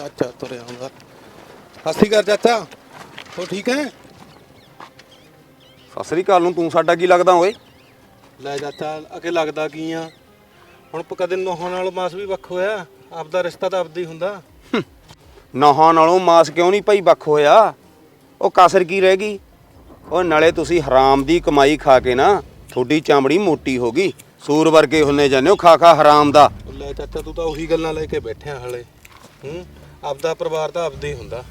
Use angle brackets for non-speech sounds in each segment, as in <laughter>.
ਚਾਚਾ ਤੁਰਿਆ ਆਉਂਦਾ ਸਤਿ ਸ਼੍ਰੀ ਅਕਾਲ ਚਾਚਾ। ਹੋ ਠੀਕ ਹੈ? ਸਤਿ ਸ੍ਰੀ ਅਕਾਲ ਨੂੰ ਤੂੰ ਸਾਡਾ ਕੀ ਲੱਗਦਾ ਓਏ? ਲੈ ਚਾਚਾ ਅਕੇ ਲੱਗਦਾ ਕੀ ਆ? ਹੁਣ ਪ- ਕਦੇ ਨੋਹਾਂ ਨਾਲ ਮਾਸ ਵੀ ਵੱਖ ਹੋਇਆ। ਆਪਦਾ ਰਿਸ਼ਤਾ ਤਾਂ ਆਪਦਾ ਹੀ ਹੁੰਦਾ। ਨਹਾਂ ਨਾਲੋਂ ਮਾਸ ਕਿਉਂ ਨਹੀਂ ਭਾਈ ਵੱਖ ਹੋਇਆ? ਉਹ ਕਸਰ ਕੀ ਰਹਿ ਗਈ? ਉਹ ਨਾਲੇ ਤੁਸੀਂ ਹਰਾਮ ਦੀ ਕਮਾਈ ਖਾ ਕੇ ਨਾ ਤੁਹਾਡੀ ਚਾਮੜੀ ਮੋਟੀ ਹੋ ਗਈ। ਸੂਰ ਵਰਗੇ ਹੁੰਨੇ ਜਾਂਦੇ ਹੋ ਖਾ ਖਾ ਹਰਾਮ ਦਾ। ਉਹ ਲੈ ਚਾਚਾ ਤੂੰ ਤਾਂ ਉਹੀ ਗੱਲਾਂ ਲੈ ਕੇ ਬੈਠਿਆ ਹਲੇ। ਹੂੰ? ਆਪਦਾ ਪਰਿਵਾਰ ਤਾਂ ਆਪਦਾ ਹੀ ਹੁੰਦਾ।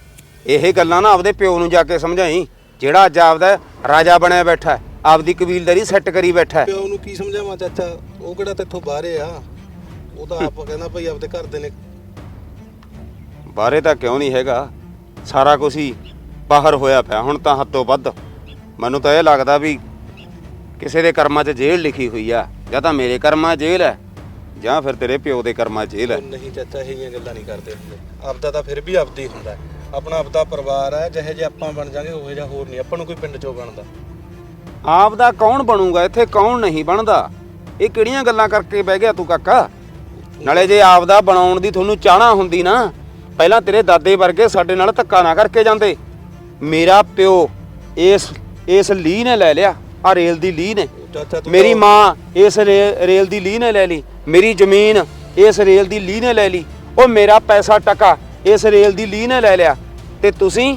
ਇਹ ਗੱਲਾਂ ਨਾ ਆਪਦੇ ਪਿਓ ਨੂੰ ਜਾ ਕੇ ਸਮਝਾਈ ਜਿਹੜਾ ਅੱਜ ਆਪਦਾ ਰਾਜਾ ਬਣਿਆ ਬੈਠਾ ਹੈ, ਆਪਦੀ ਕਬੀਲਦਾਰੀ ਸੈੱਟ ਕਰੀ ਬੈਠਾ ਹੈ। ਪਿਓ ਨੂੰ ਕੀ ਸਮਝਾਵਾਂ ਚਾਚਾ? ਉਹ ਕਿਹੜਾ ਤੇਥੋਂ ਬਾਹਰੇ ਆ? ਉਹ ਤਾਂ ਆਪ ਕਹਿੰਦਾ ਭਾਈ ਆਪਦੇ ਘਰ ਦੇ ਨੇ। ਬਾਹਰੇ ਤਾਂ ਕਿਉਂ ਨਹੀਂ ਹੈਗਾ? ਸਾਰਾ ਕੁਝ ਹੀ ਬਾਹਰ ਹੋਇਆ ਪਿਆ ਹੁਣ ਤਾਂ ਹੱਦੋਂ ਵੱਧ। ਮੈਨੂੰ ਤਾਂ ਇਹ ਲੱਗਦਾ ਵੀ ਕਿਸੇ ਦੇ ਕਰਮਾਂ 'ਚ ਜੇਲ੍ਹ ਲਿਖੀ ਹੋਈ ਆ ਜਾਂ ਤਾਂ ਮੇਰੇ ਕਰਮਾਂ 'ਚ ਜੇਲ੍ਹ ਹੈ। ਜਾਂ ਫਿਰ ਤੇਰੇ ਪਿਓ ਦੇ ਕਰਮਾਂ 'ਚ ਜੇਲ੍ਹ ਹੈ ਉਹ ਨਹੀਂ ਚਾਚਾ ਇਹ ਜਿਹੀਆਂ ਗੱਲਾਂ ਨਹੀਂ ਕਰਦੇ ਹੁੰਦੇ। ਆਪਦਾ ਤਾਂ ਫਿਰ ਵੀ ਆਪਦਾ ਹੁੰਦਾ ਹੈ। ਆਪਣਾ ਆਪਦਾ ਪਰਿਵਾਰ ਹੈ ਜਿਹੇ ਜੇ ਆਪਾਂ ਬਣ ਜਾਾਂਗੇ ਉਹੋ ਜਿਹਾ ਹੋਰ ਨਹੀਂ। ਆਪਾਂ ਨੂੰ ਕੋਈ ਪਿੰਡ ਚੋਂ ਬਣਦਾ। ਆਪ ਦਾ ਕੌਣ ਬਣੂਗਾ? ਇੱਥੇ ਕੌਣ ਨਹੀਂ ਬਣਦਾ? ਇਹ ਕਿਹੜੀਆਂ ਗੱਲਾਂ ਕਰਕੇ ਬਹਿ ਗਿਆ ਤੂੰ ਕਾਕਾ? ਨਾਲੇ ਜੇ ਆਪ ਦਾ ਬਣਾਉਣ ਦੀ ਤੁਹਾਨੂੰ ਚਾਹਨਾ ਹੁੰਦੀ ਨਾ ਪਹਿਲਾਂ ਤੇਰੇ ਦਾਦੇ ਵਰਗੇ ਸਾਡੇ ਨਾਲ ਧੱਕਾ ਨਾ ਕਰਕੇ ਜਾਂਦੇ। ਮੇਰਾ ਪਿਓ ਇਸ ਇਸ ਲੀ ਨੇ ਲੈ ਲਿਆ ਆ ਰੇਲ ਦੀ ਲੀ ਨੇ। ਚਾਚਾ ਤੂੰ ਮੇਰੀ ਮਾਂ ਇਸ ਰੇ- ਰੇਲ ਦੀ ਲੀ ਨੇ ਲੈ ਲਈ ਮੇਰੀ ਜ਼ਮੀਨ ਇਸ ਰੇਲ ਦੀ ਲੀ ਨੇ ਲੈ ਲਈ ਉਹ ਮੇਰਾ ਪੈਸਾ ਟਕਾ ਇਸ ਰੇਲ ਦੀ ਲੀ ਨੇ ਲੈ ਲਿਆ। ਤੇ ਤੁਸੀਂ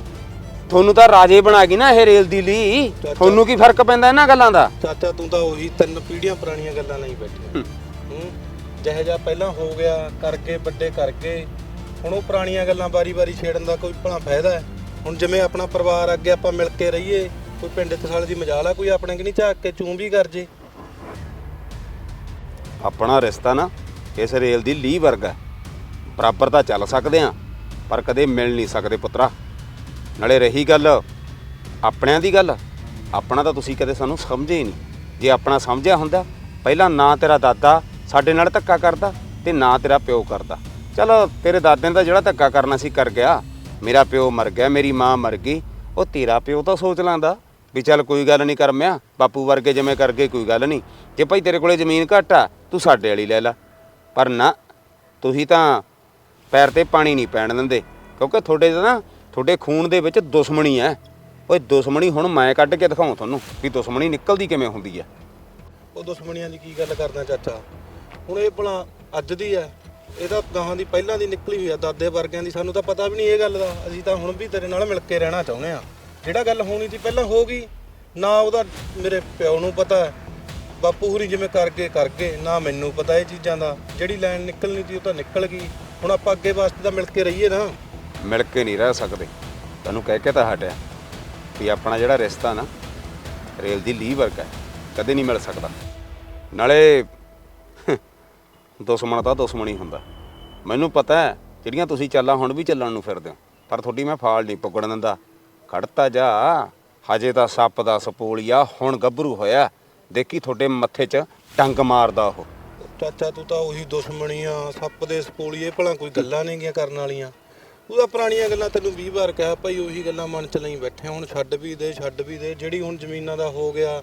ਤੁਹਾਨੂੰ ਤਾਂ ਰਾਜੇ ਬਣਾ ਗਈ ਨਾ ਇਹ ਰੇਲ ਦੀ ਲੀ ਚਾਚਾ- ਤੁਹਾਨੂੰ ਕੀ ਫ਼ਰਕ ਪੈਂਦਾ ਇਹਨਾਂ ਗੱਲਾਂ ਦਾ? ਚਾਚਾ ਤੂੰ ਤਾਂ ਉਹੀ ਤਿੰਨ ਪੀੜ੍ਹੀਆਂ ਪੁਰਾਣੀਆਂ ਗੱਲਾਂ ਲਈ ਬੈਠਿਆ ਹੂੰ? ਜਿਹੇ ਜਿਹਾ ਪਹਿਲਾਂ ਹੋ ਗਿਆ ਕਰਕੇ ਵੱਡੇ ਕਰਕੇ ਹੁਣ ਉਹ ਪੁਰਾਣੀਆਂ ਗੱਲਾਂ ਬਾਰੀ-ਬਾਰੀ ਛੇੜਨ ਦਾ ਕੋਈ ਭਲਾ ਫਾਇਦਾ ਹੈ? ਹੁਣ ਜਿਵੇਂ ਆਪਣਾ ਪਰਿਵਾਰ ਅੱਗੇ ਆਪਾਂ ਮਿਲ ਕੇ ਰਹੀਏ ਕੋਈ ਪਿੰਡ ਤੇ ਦੀ ਮਜਾਲ ਆ, ਕੋਈ ਆਪਣੇ ਕਿ ਨਹੀਂ ਝਾਕ ਕੇ ਚੂੰ ਵੀ ਕਰ ਜੇ? ਆਪਣਾ ਰਿਸ਼ਤਾ ਨਾ ਇਸ ਰੇਲ ਦੀ ਲੀਹ ਵਰਗਾ ਬਰਾਬਰ ਤਾਂ ਚੱਲ ਸਕਦੇ ਆ ਪਰ ਕਦੇ ਮਿਲ ਨਹੀਂ ਸਕਦੇ ਪੁੱਤਰਾ। ਨਾਲੇ ਰਹੀ ਗੱਲ ਆਪਣਿਆਂ ਦੀ ਗੱਲ, ਆਪਣਾ ਤਾਂ ਤੁਸੀਂ ਕਦੇ ਸਾਨੂੰ ਸਮਝੇ ਹੀ ਨਹੀਂ। ਜੇ ਆਪਣਾ ਸਮਝਿਆ ਹੁੰਦਾ, ਪਹਿਲਾਂ ਨਾ ਤੇਰਾ ਦਾਦਾ ਸਾਡੇ ਨਾਲ ਧੱਕਾ ਕਰਦਾ ਤੇ ਨਾ ਤੇਰਾ ਪਿਓ ਕਰਦਾ। ਚਲੋ ਤੇਰੇ ਦਾਦੇ ਨੇ ਤਾਂ ਜਿਹੜਾ ਧੱਕਾ ਕਰਨਾ ਸੀ ਕਰ ਗਿਆ। ਮੇਰਾ ਪਿਓ ਮਰ ਗਿਆ, ਮੇਰੀ ਮਾਂ ਮਰ ਗਈ, ਉਹ ਤੇਰਾ ਪਿਓ ਤਾਂ ਸੋਚ ਲਾਂਦਾ। ਵੀ ਚੱਲ ਕੋਈ ਗੱਲ ਨਹੀਂ ਕਰਮਿਆ, ਬਾਪੂ ਵਰਗੇ ਜਿਵੇਂ ਕਰ ਗਏ ਕੋਈ ਗੱਲ ਨਹੀਂ। ਜੇ ਭਾਈ ਤੇਰੇ ਕੋਲੇ ਜ਼ਮੀਨ ਘੱਟ ਆ, ਤੂੰ ਸਾਡੇ ਵਾਲੀ ਲੈ ਲੈ। ਪਰ ਨਾ, ਤੁਸੀਂ ਤਾਂ ਪੈਰ ਤੇ ਪਾਣੀ ਨਹੀਂ ਪੈਣ ਦਿੰਦੇ, ਕਿਉਂਕਿ ਤੁਹਾਡੇ ਦਾ ਨਾ, ਤੁਹਾਡੇ ਖੂਨ ਦੇ ਵਿੱਚ ਦੁਸ਼ਮਣੀ ਹੈ ਓਏ ਦੁਸ਼ਮਣੀ ਹੁਣ ਮੈਂ ਕੱਢ ਕੇ ਦਿਖਾਉਂ ਤੁਹਾਨੂੰ ਵੀ ਦੁਸ਼ਮਣੀ ਨਿਕਲਦੀ ਕਿਵੇਂ ਹੁੰਦੀ ਹੈ ਉਹ ਦੁਸ਼ਮਣੀਆਂ ਦੀ ਕੀ ਗੱਲ ਕਰਦਾ ਚਾਚਾ? ਹੁਣ ਇਹ ਭਲਾ ਅੱਜ ਦੀ ਹੈ ਇਹ ਤਾਂ ਗਾਹਾਂ ਦੀ ਪਹਿਲਾਂ ਦੀ ਨਿਕਲੀ ਹੋਈ ਆ ਦਾਦੇ ਵਰਗਿਆਂ ਦੀ। ਸਾਨੂੰ ਤਾਂ ਪਤਾ ਵੀ ਨਹੀਂ ਇਹ ਗੱਲ ਦਾ। ਅਸੀਂ ਤਾਂ ਹੁਣ ਵੀ ਤੇਰੇ ਨਾਲ ਮਿਲ ਕੇ ਰਹਿਣਾ ਚਾਹੁੰਦੇ ਆ। ਜਿਹੜਾ ਗੱਲ ਹੋਣੀ ਸੀ ਪਹਿਲਾਂ ਹੋ ਗਈ, ਨਾ ਉਹਦਾ ਮੇਰੇ ਪਿਓ ਨੂੰ ਪਤਾ, ਬਾਪੂ ਹੁਰੀ ਜਿਵੇਂ ਕਰਕੇ ਕਰਕੇ, ਨਾ ਮੈਨੂੰ ਪਤਾ ਇਹ ਚੀਜ਼ਾਂ ਦਾ, ਜਿਹੜੀ ਲਾਈਨ ਨਿਕਲਣੀ ਸੀ ਉਹ ਤਾਂ ਨਿਕਲ ਗਈ। ਹੁਣ ਆਪਾਂ ਅੱਗੇ ਵਾਸਤੇ ਤਾਂ ਮਿਲ ਕੇ ਰਹੀਏ ਨਾ। ਮਿਲ ਕੇ ਨਹੀਂ ਰਹਿ ਸਕਦੇ। ਤੁਹਾਨੂੰ ਕਹਿ ਕੇ ਤਾਂ ਹਟਿਆ ਵੀ ਆਪਣਾ ਜਿਹੜਾ ਰਿਸ਼ਤਾ ਨਾ, ਰੇਲ ਦੀ ਲੀ ਵਰਗਾ ਹੈ, ਕਦੇ ਨਹੀਂ ਮਿਲ ਸਕਦਾ। ਨਾਲੇ ਦੁਸ਼ਮਣ ਤਾਂ ਦੁਸ਼ਮਣ ਹੀ ਹੁੰਦਾ। ਮੈਨੂੰ ਪਤਾ ਹੈ, ਜਿਹੜੀਆਂ ਤੁਸੀਂ ਚਾਲਾਂ ਹੁਣ ਵੀ ਚੱਲਣ ਨੂੰ ਫਿਰਦੇ ਹੋ, ਪਰ ਤੁਹਾਡੀ ਮੈਂ ਫਾਲ ਨਹੀਂ ਪੁੱਗਣ ਦਿੰਦਾ। ਖੜਤਾ ਜਾ। ਹਜੇ ਤਾਂ ਸੱਪ ਦਾ ਸਪੋਲੀਆ ਹੁਣ ਗੱਭਰੂ ਹੋਇਆ। ਦੇਖੀ ਤੁਹਾਡੇ ਮੱਥੇ 'ਚ ਟੰਗ ਮਾਰਦਾ ਉਹ। ਚਾਚਾ, ਤੂੰ ਤਾਂ ਉਹੀ ਦੁਸ਼ਮਣੀ ਆ ਸੱਪ ਦੇ ਸਪੋਲੀਏ, ਭਲਾ ਕੋਈ ਗੱਲਾਂ ਨਹੀਂ ਗੀਆਂ ਕਰਨ ਵਾਲੀਆਂ। ਤੂੰ ਤਾਂ ਪੁਰਾਣੀਆਂ ਗੱਲਾਂ ਤੈਨੂੰ 20 ਵਾਰ ਕਿਹਾ, ਭਾਈ ਉਹੀ ਗੱਲਾਂ ਮਨ ਚ ਲਈ ਬੈਠੇ ਹੁਣ ਛੱਡ ਵੀ ਦੇ, ਛੱਡ ਵੀ ਦੇ। ਜਿਹੜੀ ਹੁਣ ਜ਼ਮੀਨਾਂ ਦਾ ਹੋ ਗਿਆ,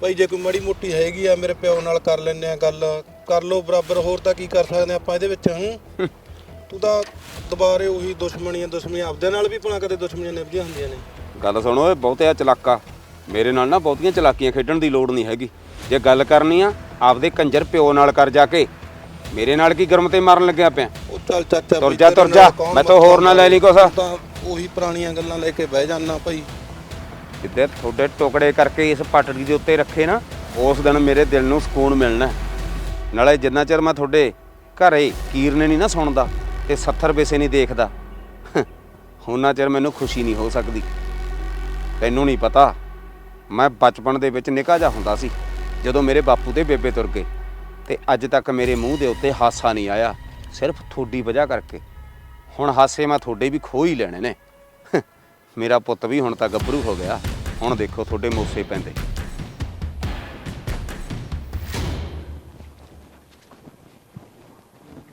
ਭਾਈ ਜੇ ਕੋਈ ਮਾੜੀ ਮੋਟੀ ਹੈਗੀ ਆ, ਮੇਰੇ ਪਿਓ ਨਾਲ ਕਰ ਲੈਨੇ ਆ ਗੱਲ। ਕਰ ਲੋ ਬਰਾਬਰ, ਹੋਰ ਤਾਂ ਕੀ ਕਰ ਸਕਦੇ ਆਪਾਂ ਇਹਦੇ ਵਿੱਚ, ਹੂੰ? ਤੂੰ ਤਾਂ ਦੁਬਾਰੇ ਉਹੀ ਦੁਸ਼ਮਣੀਆਂ ਦੁਸ਼ਮਣੀਆਂ ਆਪਦੇ ਨਾਲ ਵੀ ਭਲਾ ਕਦੇ ਦੁਸ਼ਮਣੀਆਂ ਨਿਭਦੀਆਂ ਹੁੰਦੀਆਂ ਨੇ ਗੱਲ ਸੁਣੋ ਓਏ ਬਹੁਤਿਆ ਚਲਾਕਾ ਮੇਰੇ ਨਾਲ ਨਾ ਬਹੁਤੀਆਂ ਚਲਾਕੀਆਂ ਖੇਡਣ ਦੀ ਲੋੜ ਨਹੀਂ ਹੈਗੀ ਜੇ ਗੱਲ ਕਰਨੀ ਆ ਆਪਦੇ ਕੰਜਰ ਪਿਓ ਨਾਲ ਕਰ ਜਾ ਕੇ ਮੇਰੇ ਨਾਲ ਕੀ ਗਰਮ ਤੇ ਮਾਰਨ ਲੱਗਿਆ ਪਿਆ ਉਹ ਚੱਲ ਚਾਚਾ ਤੁਰ ਜਾ, ਤੇਰੇ ਜਾ। ਮੈਂ ਤਾਂ ਹੋਰ ਨਾ ਲੈ ਲਈ ਕੁਛ। ਤੂੰ ਉਹੀ ਪੁਰਾਣੀਆਂ ਗੱਲਾਂ ਲੈ ਕੇ ਬਹਿ ਜਾਨਾ ਭਾਈ ਜਿੱਦੇ ਤੁਹਾਡੇ ਟੁਕੜੇ ਕਰਕੇ ਇਸ ਪਟੜੀ ਦੇ ਉੱਤੇ ਰੱਖੇ ਨਾ ਉਸ ਦਿਨ ਮੇਰੇ ਦਿਲ ਨੂੰ ਸਕੂਨ ਮਿਲਣਾ। ਨਾਲੇ ਜਿੰਨਾ ਚਿਰ ਮੈਂ ਤੁਹਾਡੇ ਘਰੇ ਕੀਰਨੇ ਨਹੀਂ ਨਾ ਸੁਣਦਾ ਤੇ 70 ਪੈਸੇ ਨਹੀਂ ਦੇਖਦਾ। ਉਹਨਾਂ ਚਿਰ ਮੈਨੂੰ ਖੁਸ਼ੀ ਨਹੀਂ ਹੋ ਸਕਦੀ। ਤੈਨੂੰ ਨਹੀਂ ਪਤਾ, ਮੈਂ ਬਚਪਨ ਦੇ ਵਿੱਚ ਨਿਕਾ ਜਿਹਾ ਹੁੰਦਾ ਸੀ, ਜਦੋਂ ਮੇਰੇ ਬਾਪੂ ਤੇ ਬੇਬੇ ਤੁਰ ਗਏ। ਤੇ ਅੱਜ ਤੱਕ ਮੇਰੇ ਮੂੰਹ ਦੇ ਉੱਤੇ ਹਾਸਾ ਨਹੀਂ ਆਇਆ, ਸਿਰਫ ਤੁਹਾਡੀ ਵਜ੍ਹਾ ਕਰਕੇ। ਹੁਣ ਹਾਸੇ ਮੈਂ ਤੁਹਾਡੇ ਵੀ ਖੋ ਹੀ ਲੈਣੇ ਨੇ। ਮੇਰਾ ਪੁੱਤ ਵੀ ਹੁਣ ਤਾਂ ਗੱਭਰੂ ਹੋ ਗਿਆ। ਹੁਣ ਦੇਖੋ ਤੁਹਾਡੇ ਮੋਸੇ ਪੈਂਦੇ।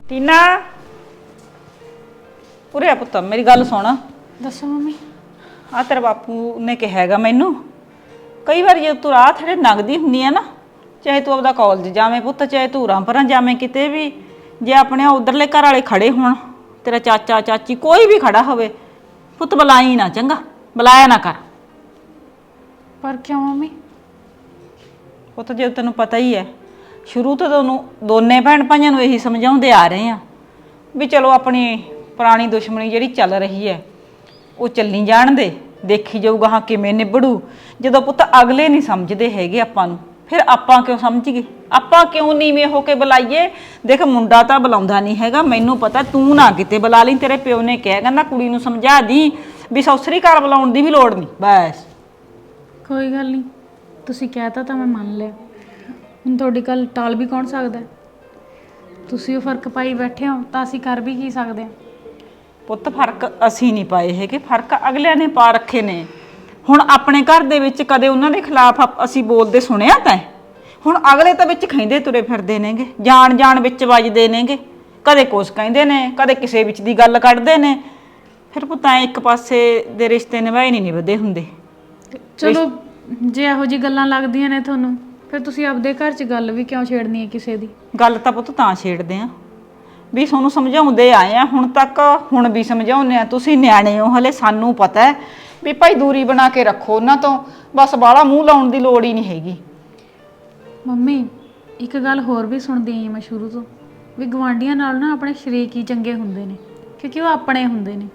ਟੀਨਾ! ਉਰੇ ਆ ਪੁੱਤ ਮੇਰੀ ਗੱਲ ਸੁਣ। ਦੱਸੋ ਮੰਮੀ। ਆ ਤੇਰਾ ਬਾਪੂ ਨੇ ਕਿਹਾ ਹੈਗਾ ਮੈਨੂੰ। ਕਈ ਵਾਰ ਜੇ ਤੂੰ ਰਾਤ ਥੜੇ ਨਗਦੀ ਹੁੰਦੀ ਆ ਨਾ ਚਾਹੇ ਤੂੰ ਆਪਦਾ ਕਾਲਜ ਜਾਵੇਂ ਪੁੱਤ ਚਾਹੇ ਤੂੰ ਰਾਮਪਰਾਂ ਜਾਵੇਂ ਕਿਤੇ ਵੀ ਜੇ ਆਪਣੇ ਉਧਰਲੇ ਘਰ ਵਾਲੇ ਖੜੇ ਹੋਣ ਤੇਰਾ ਚਾਚਾ ਚਾਚੀ ਕੋਈ ਵੀ ਖੜਾ ਹੋਵੇ ਪੁੱਤ ਬੁਲਾਈ ਨਾ ਚੰਗਾ ਬੁਲਾਇਆ ਨਾ ਕਰ। ਪਰ ਕਿਉਂ ਮੰਮੀ? ਪੁੱਤ ਜੇ ਤੈਨੂੰ ਪਤਾ ਹੀ ਹੈ ਸ਼ੁਰੂ ਤੋਂ ਤੁਹਾਨੂੰ ਦੋਨੇ ਭੈਣ ਭਾਈਆਂ ਨੂੰ ਇਹੀ ਸਮਝਾਉਂਦੇ ਆ ਰਹੇ ਆ ਵੀ ਚਲੋ ਆਪਣੀ ਪੁਰਾਣੀ ਦੁਸ਼ਮਣੀ ਜਿਹੜੀ ਚੱਲ ਰਹੀ ਹੈ, ਉਹ ਚੱਲੀ ਜਾਣ ਦੇ, ਦੇਖੀ ਜਾਊਗਾ ਹਾਂ ਕਿਵੇਂ ਨਿਬੜੂ। ਜਦੋਂ ਪੁੱਤ ਅਗਲੇ ਨਹੀਂ ਸਮਝਦੇ ਹੈਗੇ ਆਪਾਂ ਨੂੰ, ਫਿਰ ਆਪਾਂ ਕਿਉਂ ਸਮਝੀਏ ਆਪਾਂ ਕਿਉਂ ਨੀਵੇਂ ਹੋ ਕੇ ਬੁਲਾਈਏ? ਦੇਖ, ਮੁੰਡਾ ਤਾਂ ਬੁਲਾਉਂਦਾ ਨਹੀਂ ਹੈਗਾ, ਮੈਨੂੰ ਪਤਾ ਤੂੰ ਨਾ ਕਿਤੇ ਬੁਲਾ ਲਈ, ਤੇਰੇ ਪਿਓ ਨੇ ਕਿਹਾ, ਕਹਿੰਦਾ ਕੁੜੀ ਨੂੰ ਸਮਝਾ ਦੀ, ਵੀ ਸੌਸਰੀ ਘਰ ਬੁਲਾਉਣ ਦੀ ਵੀ ਲੋੜ ਨਹੀਂ। ਬਸ। ਕੋਈ ਗੱਲ ਨਹੀਂ, ਤੁਸੀਂ ਕਹਿਤਾ ਤਾਂ ਮੈਂ ਮੰਨ ਲਿਆ। ਹੁਣ ਤੁਹਾਡੀ ਗੱਲ ਟਾਲ ਵੀ ਕੌਣ ਸਕਦਾ ਹੈ? ਤੁਸੀਂ ਉਹ ਫ਼ਰਕ ਪਾਈ ਬੈਠੇ ਹੋ, ਤਾਂ ਅਸੀਂ ਕਰ ਵੀ ਕੀ ਸਕਦੇ ਹਾਂ? ਪੁੱਤ ਫ਼ਰਕ ਅਸੀਂ ਨਹੀਂ ਪਾਏ ਹੈਗੇ ਫ਼ਰਕ ਅਗਲਿਆਂ ਨੇ ਪਾ ਰੱਖੇ ਨੇ। ਹੁਣ ਆਪਣੇ ਘਰ ਦੇ ਵਿੱਚ ਕਦੇ ਉਹਨਾਂ ਦੇ ਖਿਲਾਫ ਆਪ- ਅਸੀਂ ਬੋਲਦੇ ਸੁਣਿਆ ਤਾਂ ਹੁਣ ਅਗਲੇ ਤਾਂ ਵਿੱਚ ਖੈਂਦੇ ਤੁਰੇ ਫਿਰਦੇ ਨੇਗੇ ਜਾਣ ਜਾਣ ਵਿੱਚ ਵੱਜਦੇ ਨੇਗੇ। ਕਦੇ ਕੁਛ ਕਹਿੰਦੇ ਨੇ ਕਦੇ ਕਿਸੇ ਵਿੱਚ ਦੀ ਗੱਲ ਕੱਢਦੇ ਨੇ। ਫਿਰ ਪੁੱਤਾਂ ਇੱਕ ਪਾਸੇ ਦੇ ਰਿਸ਼ਤੇ ਨਿਭਾਏ ਨਹੀਂ ਨਿਭਦੇ ਹੁੰਦੇ। ਚਲੋ ਜੇ ਇਹੋ ਜੀ ਗੱਲਾਂ ਲੱਗਦੀਆਂ ਨੇ ਤੁਹਾਨੂੰ ਫਿਰ ਤੁਸੀਂ ਆਪਦੇ ਘਰ 'ਚ ਗੱਲ ਵੀ ਕਿਉਂ ਛੇੜਨੀ ਹੈ ਕਿਸੇ ਦੀ? ਗੱਲ ਤਾਂ ਪੁੱਤ ਤਾਂ ਛੇੜਦੇ ਆ ਵੀ ਤੁਹਾਨੂੰ ਸਮਝਾਉਂਦੇ ਆਏ ਆ ਹੁਣ ਤੱਕ ਹੁਣ ਵੀ ਸਮਝਾਉਂਦੇ ਆ। ਤੁਸੀਂ ਨਿਆਣੇ ਹੋ ਹਲੇ ਸਾਨੂੰ ਪਤਾ ਹੈ ਵੀ ਭਾਈ ਦੂਰੀ ਬਣਾ ਕੇ ਰੱਖੋ ਉਹਨਾਂ ਤੋਂ ਬਸ ਬਾਹਲਾ ਮੂੰਹ ਲਾਉਣ ਦੀ ਲੋੜ ਹੀ ਨਹੀਂ ਹੈਗੀ। ਮੰਮੀ ਇੱਕ ਗੱਲ ਹੋਰ ਵੀ ਸੁਣਦੀ ਆਈ ਮੈਂ ਸ਼ੁਰੂ ਤੋਂ ਵੀ ਗਵਾਂਢੀਆਂ ਨਾਲ ਨਾ ਆਪਣੇ ਸ਼ਰੀਕ ਹੀ ਚੰਗੇ ਹੁੰਦੇ ਨੇ ਕਿਉਂਕਿ ਉਹ ਆਪਣੇ ਹੁੰਦੇ ਨੇ।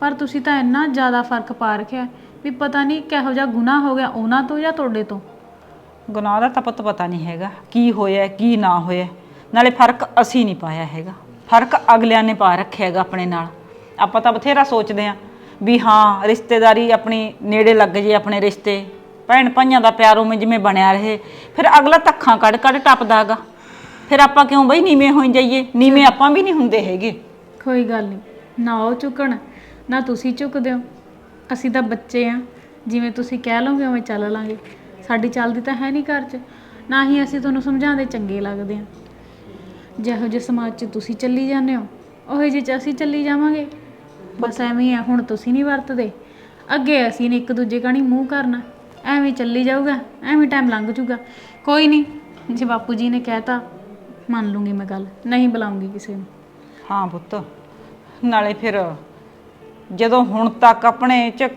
ਪਰ ਤੁਸੀਂ ਤਾਂ ਇੰਨਾ ਜ਼ਿਆਦਾ ਫ਼ਰਕ ਪਾ ਰੱਖਿਆ ਵੀ ਪਤਾ ਨਹੀਂ ਕਿਹੋ ਜਿਹਾ ਗੁਨਾਹ ਹੋ ਗਿਆ ਉਹਨਾਂ ਤੋਂ ਜਾਂ ਤੁਹਾਡੇ ਤੋਂ। ਗੁਨਾਹ ਦਾ ਤਾਂ ਪੁੱਤ ਪਤਾ ਨਹੀਂ ਹੈਗਾ ਕੀ ਹੋਇਆ ਕੀ ਨਾ ਹੋਇਆ। ਨਾਲੇ ਫ਼ਰਕ ਅਸੀਂ ਨਹੀਂ ਪਾਇਆ ਹੈਗਾ। ਫ਼ਰਕ ਅਗਲਿਆਂ ਨੇ ਪਾ ਰੱਖਿਆ ਹੈਗਾ ਆਪਣੇ ਨਾਲ। ਆਪਾਂ ਤਾਂ ਬਥੇਰਾ ਸੋਚਦੇ ਆ ਵੀ ਹਾਂ, ਰਿਸ਼ਤੇਦਾਰੀ ਆਪਣੀ ਨੇੜੇ ਲੱਗ ਜੇ ਆਪਣੇ ਰਿਸ਼ਤੇ। ਭੈਣ ਭਾਈਆਂ ਦਾ ਪਿਆਰ ਉਵੇਂ ਜਿਵੇਂ ਬਣਿਆ ਰਹੇ। ਫਿਰ ਅਗਲਾ ਧੱਖਾਂ ਕੱਢ ਕੱਢ ਟੱਪਦਾ ਟੱਪਦਾਗਾ ਫਿਰ ਆਪਾਂ ਕਿਉਂ ਬਈ ਨੀਵੇਂ ਹੋਈ ਜਾਈਏ? ਨੀਵੇਂ ਆਪਾਂ ਵੀ ਨਹੀਂ ਹੁੰਦੇ ਹੈਗੇ। ਕੋਈ ਗੱਲ ਨਹੀਂ। ਨਾ ਉਹ ਝੁਕਣ ਨਾ ਤੁਸੀਂ ਝੁਕਦੇ ਹੋ। ਅਸੀਂ ਤਾਂ ਬੱਚੇ ਆ ਜਿਵੇਂ ਤੁਸੀਂ ਕਹਿ ਲਓਗੇ ਉਵੇਂ ਚੱਲ ਲਾਂਗੇ। ਸਾਡੀ ਚੱਲਦੀ ਤਾਂ ਹੈ ਨਹੀਂ ਘਰ 'ਚ। ਨਾ ਹੀ ਅਸੀਂ ਤੁਹਾਨੂੰ ਸਮਝਾਉਂਦੇ ਚੰਗੇ ਲੱਗਦੇ ਆ ਜਿਹੋ ਜਿਹੇ ਸਮਾਜ 'ਚ ਤੁਸੀਂ ਚੱਲੀ ਜਾਂਦੇ ਹੋ, ਉਹੋ ਜਿਹੇ 'ਚ ਅਸੀਂ ਚੱਲੀ ਜਾਵਾਂਗੇ। ਬਸ ਐਵੇਂ ਹੀ ਆ, ਹੁਣ ਤੁਸੀਂ ਨਹੀਂ ਵਰਤਦੇ। ਅੱਗੇ ਅਸੀਂ ਨੇ ਇੱਕ ਦੂਜੇ ਕਣੀ ਮੂੰਹ ਕਰਨਾ। ਐਵੇਂ ਚੱਲੀ ਜਾਊਗਾ, ਐਵੇਂ ਟਾਈਮ ਲੰਘ ਜਾਊਗਾ ਕੋਈ ਨਹੀਂ, ਜੇ ਬਾਪੂ ਜੀ ਨੇ ਕਹਿਤਾ, ਮੰਨ ਲੂੰਗੀ ਮੈਂ ਗੱਲ, ਨਹੀਂ ਬੁਲਾਉਂਗੀ ਕਿਸੇ ਨੂੰ। ਹਾਂ ਪੁੱਤ, ਨਾਲੇ ਫਿਰ ਜਦੋਂ ਹੁਣ ਤੱਕ ਆਪਣੇ ਚ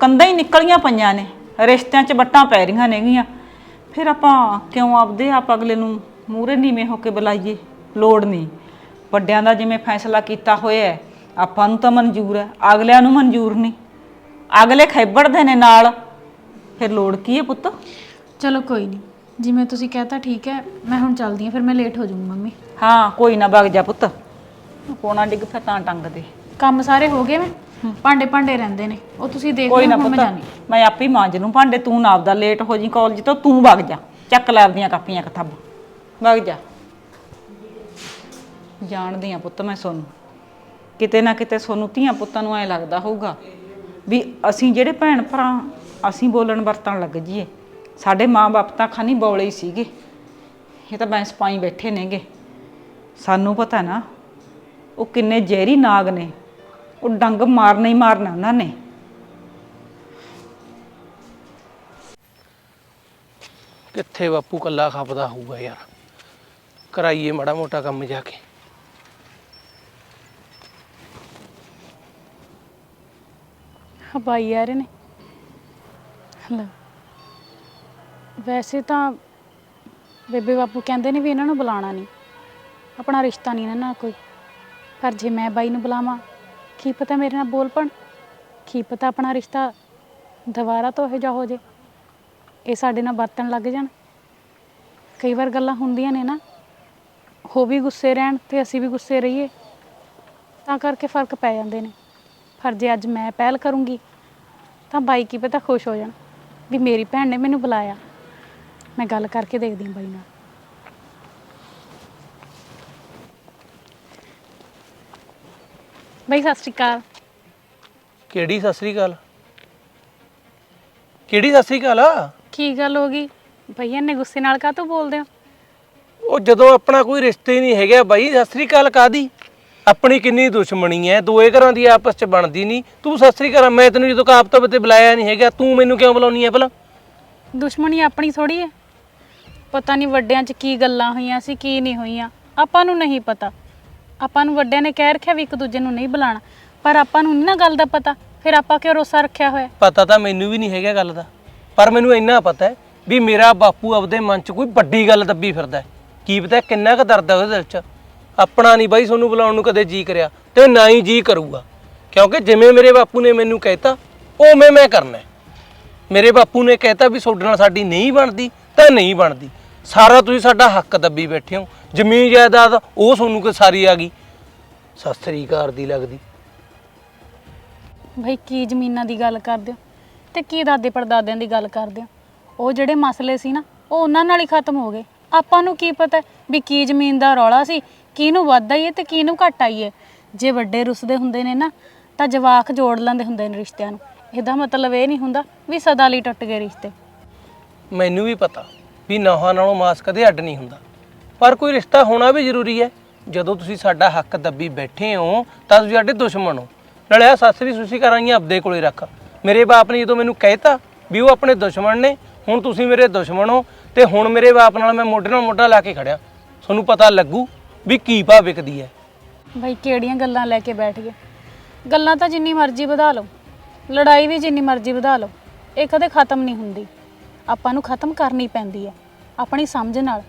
ਕੰਧਾਂ ਹੀ ਨਿਕਲੀਆਂ ਪਈਆਂ ਨੇ, ਰਿਸ਼ਤਿਆਂ 'ਚ ਵੱਟਾਂ ਪੈ ਰਹੀਆਂ ਨੇਗੀਆਂ, ਫਿਰ ਆਪਾਂ ਕਿਉਂ ਆਪਦੇ ਆਪ ਅਗਲੇ ਨੂੰ ਮੂਹਰੇ ਨੀਵੇਂ ਹੋ ਕੇ ਬੁਲਾਈਏ? ਲੋੜ ਨਹੀਂ। ਵੱਡਿਆਂ ਦਾ ਜਿਵੇਂ ਫੈਸਲਾ ਕੀਤਾ ਹੋਇਆ ਹੈ ਆਪਾਂ ਨੂੰ ਤਾਂ ਮਨਜ਼ੂਰ ਹੈ ਅਗਲਿਆਂ ਨੂੰ ਮਨਜ਼ੂਰ ਨਹੀਂ। ਅਗਲੇ ਖੈਬੜਦੇ ਨੇ ਨਾਲ। ਫਿਰ ਲੋੜ ਕੀ ਹੈ ਪੁੱਤ? ਚਲੋ ਕੋਈ ਨਹੀਂ ਜਿਵੇਂ ਤੁਸੀਂ ਕਹਤਾ ਠੀਕ ਹੈ ਮੈਂ ਹੁਣ ਚੱਲਦੀ ਹਾਂ ਫਿਰ ਮੈਂ ਲੇਟ ਹੋ ਜਾਊਂਗੀ ਮੰਮੀ। ਹਾਂ ਕੋਈ ਨਾ ਵਗ ਜਾ ਪੁੱਤ। ਕੋਣਾ ਡਿੱਗ ਫਿਰ ਤਾਂ ਟੰਗ ਦੇ। ਕੰਮ ਸਾਰੇ ਹੋ ਗਏ ਮੈਂ ਭਾਂਡੇ ਭਾਂਡੇ ਰਹਿੰਦੇ ਨੇ ਉਹ ਤੁਸੀਂ ਦੇਖ ਕੋਈ ਲਓ ਹੁਣ ਪੁੱਤ ਮੈਂ ਜਾਣੀ ਮੈਂ ਆਪੇ ਮਾਂਜ ਲੂੰ ਭਾਂਡੇ ਤੂੰ ਨਾ ਆਪਦਾ ਲੇਟ ਹੋ ਜੀ ਕਾਲਜ ਤੋਂ ਤੂੰ ਵਗ ਜਾ। ਚੱਕ ਲੈ ਆਪਦੀਆਂ ਕਾਪੀਆਂ ਕਿਤਾਬ। ਵਗ ਜਾ। ਜਾਣਦੀ ਆ ਪੁੱਤ ਮੈਂ ਸੋਨੂੰ। ਕਿਤੇ ਨਾ ਕਿਤੇ ਸੋਨੂੰ ਧੀਆਂ ਪੁੱਤਾਂ ਨੂੰ ਐ ਲੱਗਦਾ ਹੋਊਗਾ ਵੀ ਅਸੀਂ ਜਿਹੜੇ ਭੈਣ ਭਰਾ ਅਸੀਂ ਬੋਲਣ ਵਰਤਣ ਲੱਗ ਜੀਏ ਸਾਡੇ ਮਾਂ-ਬਾਪ ਤਾਂ ਖਾਨੀ ਬੌਲੇ ਹੀ ਸੀਗੇ। ਇਹ ਤਾਂ ਬੈਂਸ ਪਾਈ ਬੈਠੇ ਨੇਗੇ। ਸਾਨੂੰ ਪਤਾ ਨਾ, ਉਹ ਕਿੰਨੇ ਜ਼ਹਿਰੀ ਨਾਗ ਨੇ। ਉਹ ਡੰਗ ਮਾਰਨਾ ਹੀ ਮਾਰਨਾ ਉਹਨਾਂ ਨੇ। ਕਿੱਥੇ ਬਾਪੂ ਕੱਲਾ ਖਪਦਾ ਹੋਊਗਾ ਯਾਰ? ਕਰਾਈਏ ਮਾੜਾ ਮੋਟਾ ਕੰਮ ਜਾ ਕੇ। ਹਵਾਈ ਆ ਰਹੇ ਨੇ। ਹਲੋ। ਵੈਸੇ ਤਾਂ ਬੇਬੇ ਬਾਪੂ ਕਹਿੰਦੇ ਨੇ ਵੀ ਇਹਨਾਂ ਨੂੰ ਬੁਲਾਉਣਾ ਨਹੀਂ। ਆਪਣਾ ਰਿਸ਼ਤਾ ਨਹੀਂ ਇਹਨਾਂ ਨਾਲ ਕੋਈ। ਪਰ ਜੇ ਮੈਂ ਬਾਈ ਨੂੰ ਬੁਲਾਵਾਂ, ਕੀ ਪਤਾ ਮੇਰੇ ਨਾਲ ਬੋਲ ਪਣ ਕੀ ਪਤਾ ਆਪਣਾ ਰਿਸ਼ਤਾ ਦੁਬਾਰਾ ਤੋਂ ਇਹੋ ਜਿਹਾ ਹੋ ਜੇ? ਇਹ ਸਾਡੇ ਨਾਲ ਵਰਤਣ ਲੱਗ ਜਾਣ। ਕਈ ਵਾਰ ਗੱਲਾਂ ਹੁੰਦੀਆਂ ਨੇ ਨਾ। ਹੋ ਵੀ ਗੁੱਸੇ ਰਹਿਣ ਤੇ ਅਸੀਂ ਵੀ ਗੁੱਸੇ ਰਹੀਏ। ਤਾਂ ਕਰਕੇ ਫ਼ਰਕ ਪੈ ਜਾਂਦੇ ਨੇ। ਪਰ ਜੇ ਅੱਜ ਮੈਂ ਪਹਿਲ ਕਰੂੰਗੀ ਤਾਂ ਬਾਈ ਕੀ ਪਤਾ ਖੁਸ਼ ਹੋ ਜਾਣ ਵੀ ਮੇਰੀ ਭੈਣ ਨੇ ਮੈਨੂੰ ਬੁਲਾਇਆ। ਮੈਂ ਗੱਲ ਕਰਕੇ ਦੇਖਦੀ ਹਾਂ ਬਾਈ ਨਾਲ। ਬਾਈ ਸਤਿ ਸ਼੍ਰੀ ਅਕਾਲ। ਕਿਹੜੀ ਸਤਿ ਸ੍ਰੀ ਅਕਾਲ? ਕਿਹੜੀ ਸਤਿ ਸ੍ਰੀ ਅਕਾਲ? ਆ ਕੀ ਗੱਲ ਹੋ ਗਈ? ਭਈਆ ਨੇ ਗੁੱਸੇ ਨਾਲ ਕਾਹਤੋਂ ਬੋਲਦੇ ਹੋ? ਉਹ ਜਦੋਂ ਆਪਣਾ ਕੋਈ ਰਿਸ਼ਤੇ ਨਹੀਂ ਹੈਗਾ ਬਾਈ ਸਤਿ ਸ੍ਰੀ ਅਕਾਲ ਕਾਦੀ ਆਪਣੀ ਕਿੰਨੀ ਦੁਸ਼ਮਣੀ ਹੈ? ਦੋਏ ਘਰਾਂ ਦੀ ਆਪਸ ਚ ਬਣਦੀ ਨਹੀਂ। ਤੂੰ ਸਤਿ ਸ੍ਰੀ ਅਕਾਲ ਮੈਂ ਤੈਨੂੰ ਜਦੋਂ ਕਾਪ ਤੋਂ ਬੁਲਾਇਆ ਨਹੀਂ ਹੈਗਾ ਤੂੰ ਮੈਨੂੰ ਕਿਉਂ ਬੁਲਾਉਣੀ ਹੈ ਭਲਾ? ਦੁਸ਼ਮਣੀ ਆਪਣੀ ਥੋੜੀ ਹੈ। ਪਤਾ ਨਹੀਂ ਵੱਡਿਆਂ 'ਚ ਕੀ ਗੱਲਾਂ ਹੋਈਆਂ ਸੀ ਕੀ ਨਹੀਂ ਹੋਈਆਂ। ਆਪਾਂ ਨੂੰ ਨਹੀਂ ਪਤਾ। ਆਪਾਂ ਨੂੰ ਵੱਡਿਆਂ ਨੇ ਕਹਿ ਰੱਖਿਆ ਵੀ ਇੱਕ ਦੂਜੇ ਨੂੰ ਨਹੀਂ ਬੁਲਾਣਾ ਪਰ ਆਪਾਂ ਨੂੰ ਨਹੀਂ ਨਾ ਗੱਲ ਦਾ ਪਤਾ। ਫਿਰ ਆਪਾਂ ਕਿਉਂ ਰੋਸਾ ਰੱਖਿਆ ਹੋਇਆ? ਪਤਾ ਤਾਂ ਮੈਨੂੰ ਵੀ ਨਹੀਂ ਹੈਗਾ ਗੱਲ ਦਾ। ਪਰ ਮੈਨੂੰ ਇੰਨਾ ਪਤਾ ਹੈ ਵੀ ਮੇਰਾ ਬਾਪੂ ਆਪਦੇ ਮਨ 'ਚ ਕੋਈ ਵੱਡੀ ਗੱਲ ਦੱਬੀ ਫਿਰਦਾ ਹੈ। ਕੀ ਪਤਾ ਕਿੰਨਾ ਕੁ ਦਰਦ ਹੈ ਉਹਦੇ ਦਿਲ 'ਚ। ਆਪਣਾ ਨਹੀਂ ਬਾਈ, ਤੁਹਾਨੂੰ ਬੁਲਾਉਣ ਨੂੰ ਕਦੇ ਜੀ ਕਰਿਆ। ਤੇ ਨਾ ਹੀ ਜੀ ਕਰੂਗਾ। ਕਿਉਂਕਿ ਜਿਵੇਂ ਮੇਰੇ ਬਾਪੂ ਨੇ ਮੈਨੂੰ ਕਹਿਤਾ, ਉਵੇਂ ਮੈਂ ਕਰਨਾ ਹੈ। ਮੇਰੇ ਬਾਪੂ ਨੇ ਕਹਿਤਾ ਵੀ ਤੁਹਾਡੇ ਨਾਲ ਸਾਡੀ ਨਹੀਂ ਬਣਦੀ, ਤਾਂ ਨਹੀਂ ਬਣਦੀ। ਸਾਰਾ ਤੁਸੀਂ ਸਾਡਾ ਹੱਕ ਦੱਬੀ ਬੈਠੇ ਹੋ। ਜ਼ਮੀਨ ਜਾਇਦਾਦ, ਉਹ ਤੁਹਾਨੂੰ ਕਿ ਸਾਰੀ ਆ ਗਈ। ਸਤਿ ਸ੍ਰੀ ਅਕਾਲ ਦੀ ਲੱਗਦੀ। ਭਾਈ ਕੀ ਜ਼ਮੀਨਾਂ ਦੀ ਗੱਲ ਕਰਦੇ ਹੋ? ਤੇ ਕੀ ਦਾਦੇ ਪੜਦਾਦਿਆਂ ਦੀ ਗੱਲ ਕਰਦੇ ਹੋ? ਉਹ ਜਿਹੜੇ ਮਸਲੇ ਸੀ ਨਾ, ਉਹ ਉਹਨਾਂ ਨਾਲ ਹੀ ਖਤਮ ਹੋ ਗਏ। ਆਪਾਂ ਨੂੰ ਕੀ ਪਤਾ ਵੀ ਕੀ ਜ਼ਮੀਨ ਦਾ ਰੌਲਾ ਸੀ, ਕਿਹਨੂੰ ਵੱਧ ਆਈਏ ਤੇ ਕਿਹਨੂੰ ਘੱਟ ਆਈਏ। ਜੇ ਵੱਡੇ ਰੁੱਸਦੇ ਹੁੰਦੇ ਨੇ ਨਾ, ਤਾਂ ਜਵਾਕ ਜੋੜ ਲੈਂਦੇ ਹੁੰਦੇ ਨੇ ਰਿਸ਼ਤਿਆਂ ਨੂੰ। ਇਹਦਾ ਮਤਲਬ ਇਹ ਨਹੀਂ ਹੁੰਦਾ ਵੀ ਸਦਾ ਲਈ ਟੁੱਟ ਗਏ ਰਿਸ਼ਤੇ। ਮੈਨੂੰ ਵੀ ਪਤਾ ਵੀ ਨੌਹਾਂ ਨਾਲੋਂ ਮਾਸ ਕਦੇ ਅੱਡ ਨਹੀਂ ਹੁੰਦਾ। ਪਰ ਕੋਈ ਰਿਸ਼ਤਾ ਹੋਣਾ ਵੀ ਜ਼ਰੂਰੀ ਹੈ। ਜਦੋਂ ਤੁਸੀਂ ਸਾਡਾ ਹੱਕ ਦੱਬੀ ਬੈਠੇ ਹੋ, ਤਾਂ ਤੁਸੀਂ ਸਾਡੇ ਦੁਸ਼ਮਣ ਹੋ। ਨਾਲੇ ਆ ਸੱਸ ਸਾਸਰੀ ਸੁਸੀ ਕਰਾਂਗੀਆਂ ਆਪਦੇ ਕੋਲੇ ਰੱਖ। ਮੇਰੇ ਬਾਪ ਨੇ ਜਦੋਂ ਮੈਨੂੰ ਕਹਿਤਾ ਵੀ ਉਹ ਆਪਣੇ ਦੁਸ਼ਮਣ ਨੇ, ਹੁਣ ਤੁਸੀਂ ਮੇਰੇ ਦੁਸ਼ਮਣ ਹੋ ਤੇ ਹੁਣ ਮੇਰੇ ਬਾਪ ਨਾਲ ਮੈਂ ਮੋਢੇ ਨਾਲ ਮੋਢਾ ਲਾ ਕੇ ਖੜਿਆ। ਤੁਹਾਨੂੰ ਪਤਾ ਲੱਗੂ ਵੀ ਕੀ ਭਾਅ ਵਿਕਦੀ ਹੈ। ਭਾਈ ਕਿਹੜੀਆਂ ਗੱਲਾਂ ਲੈ ਕੇ ਬੈਠ ਗਏ? ਗੱਲਾਂ ਤਾਂ ਜਿੰਨੀ ਮਰਜ਼ੀ ਵਧਾ ਲਓ। ਲੜਾਈ ਵੀ ਜਿੰਨੀ ਮਰਜ਼ੀ ਵਧਾ ਲਓ। ਇਹ ਕਦੇ ਖਤਮ ਨਹੀਂ ਹੁੰਦੀ। ਆਪਾਂ ਨੂੰ ਖਤਮ ਕਰਨੀ ਪੈਂਦੀ ਹੈ ਆਪਣੀ ਸਮਝ ਨਾਲ।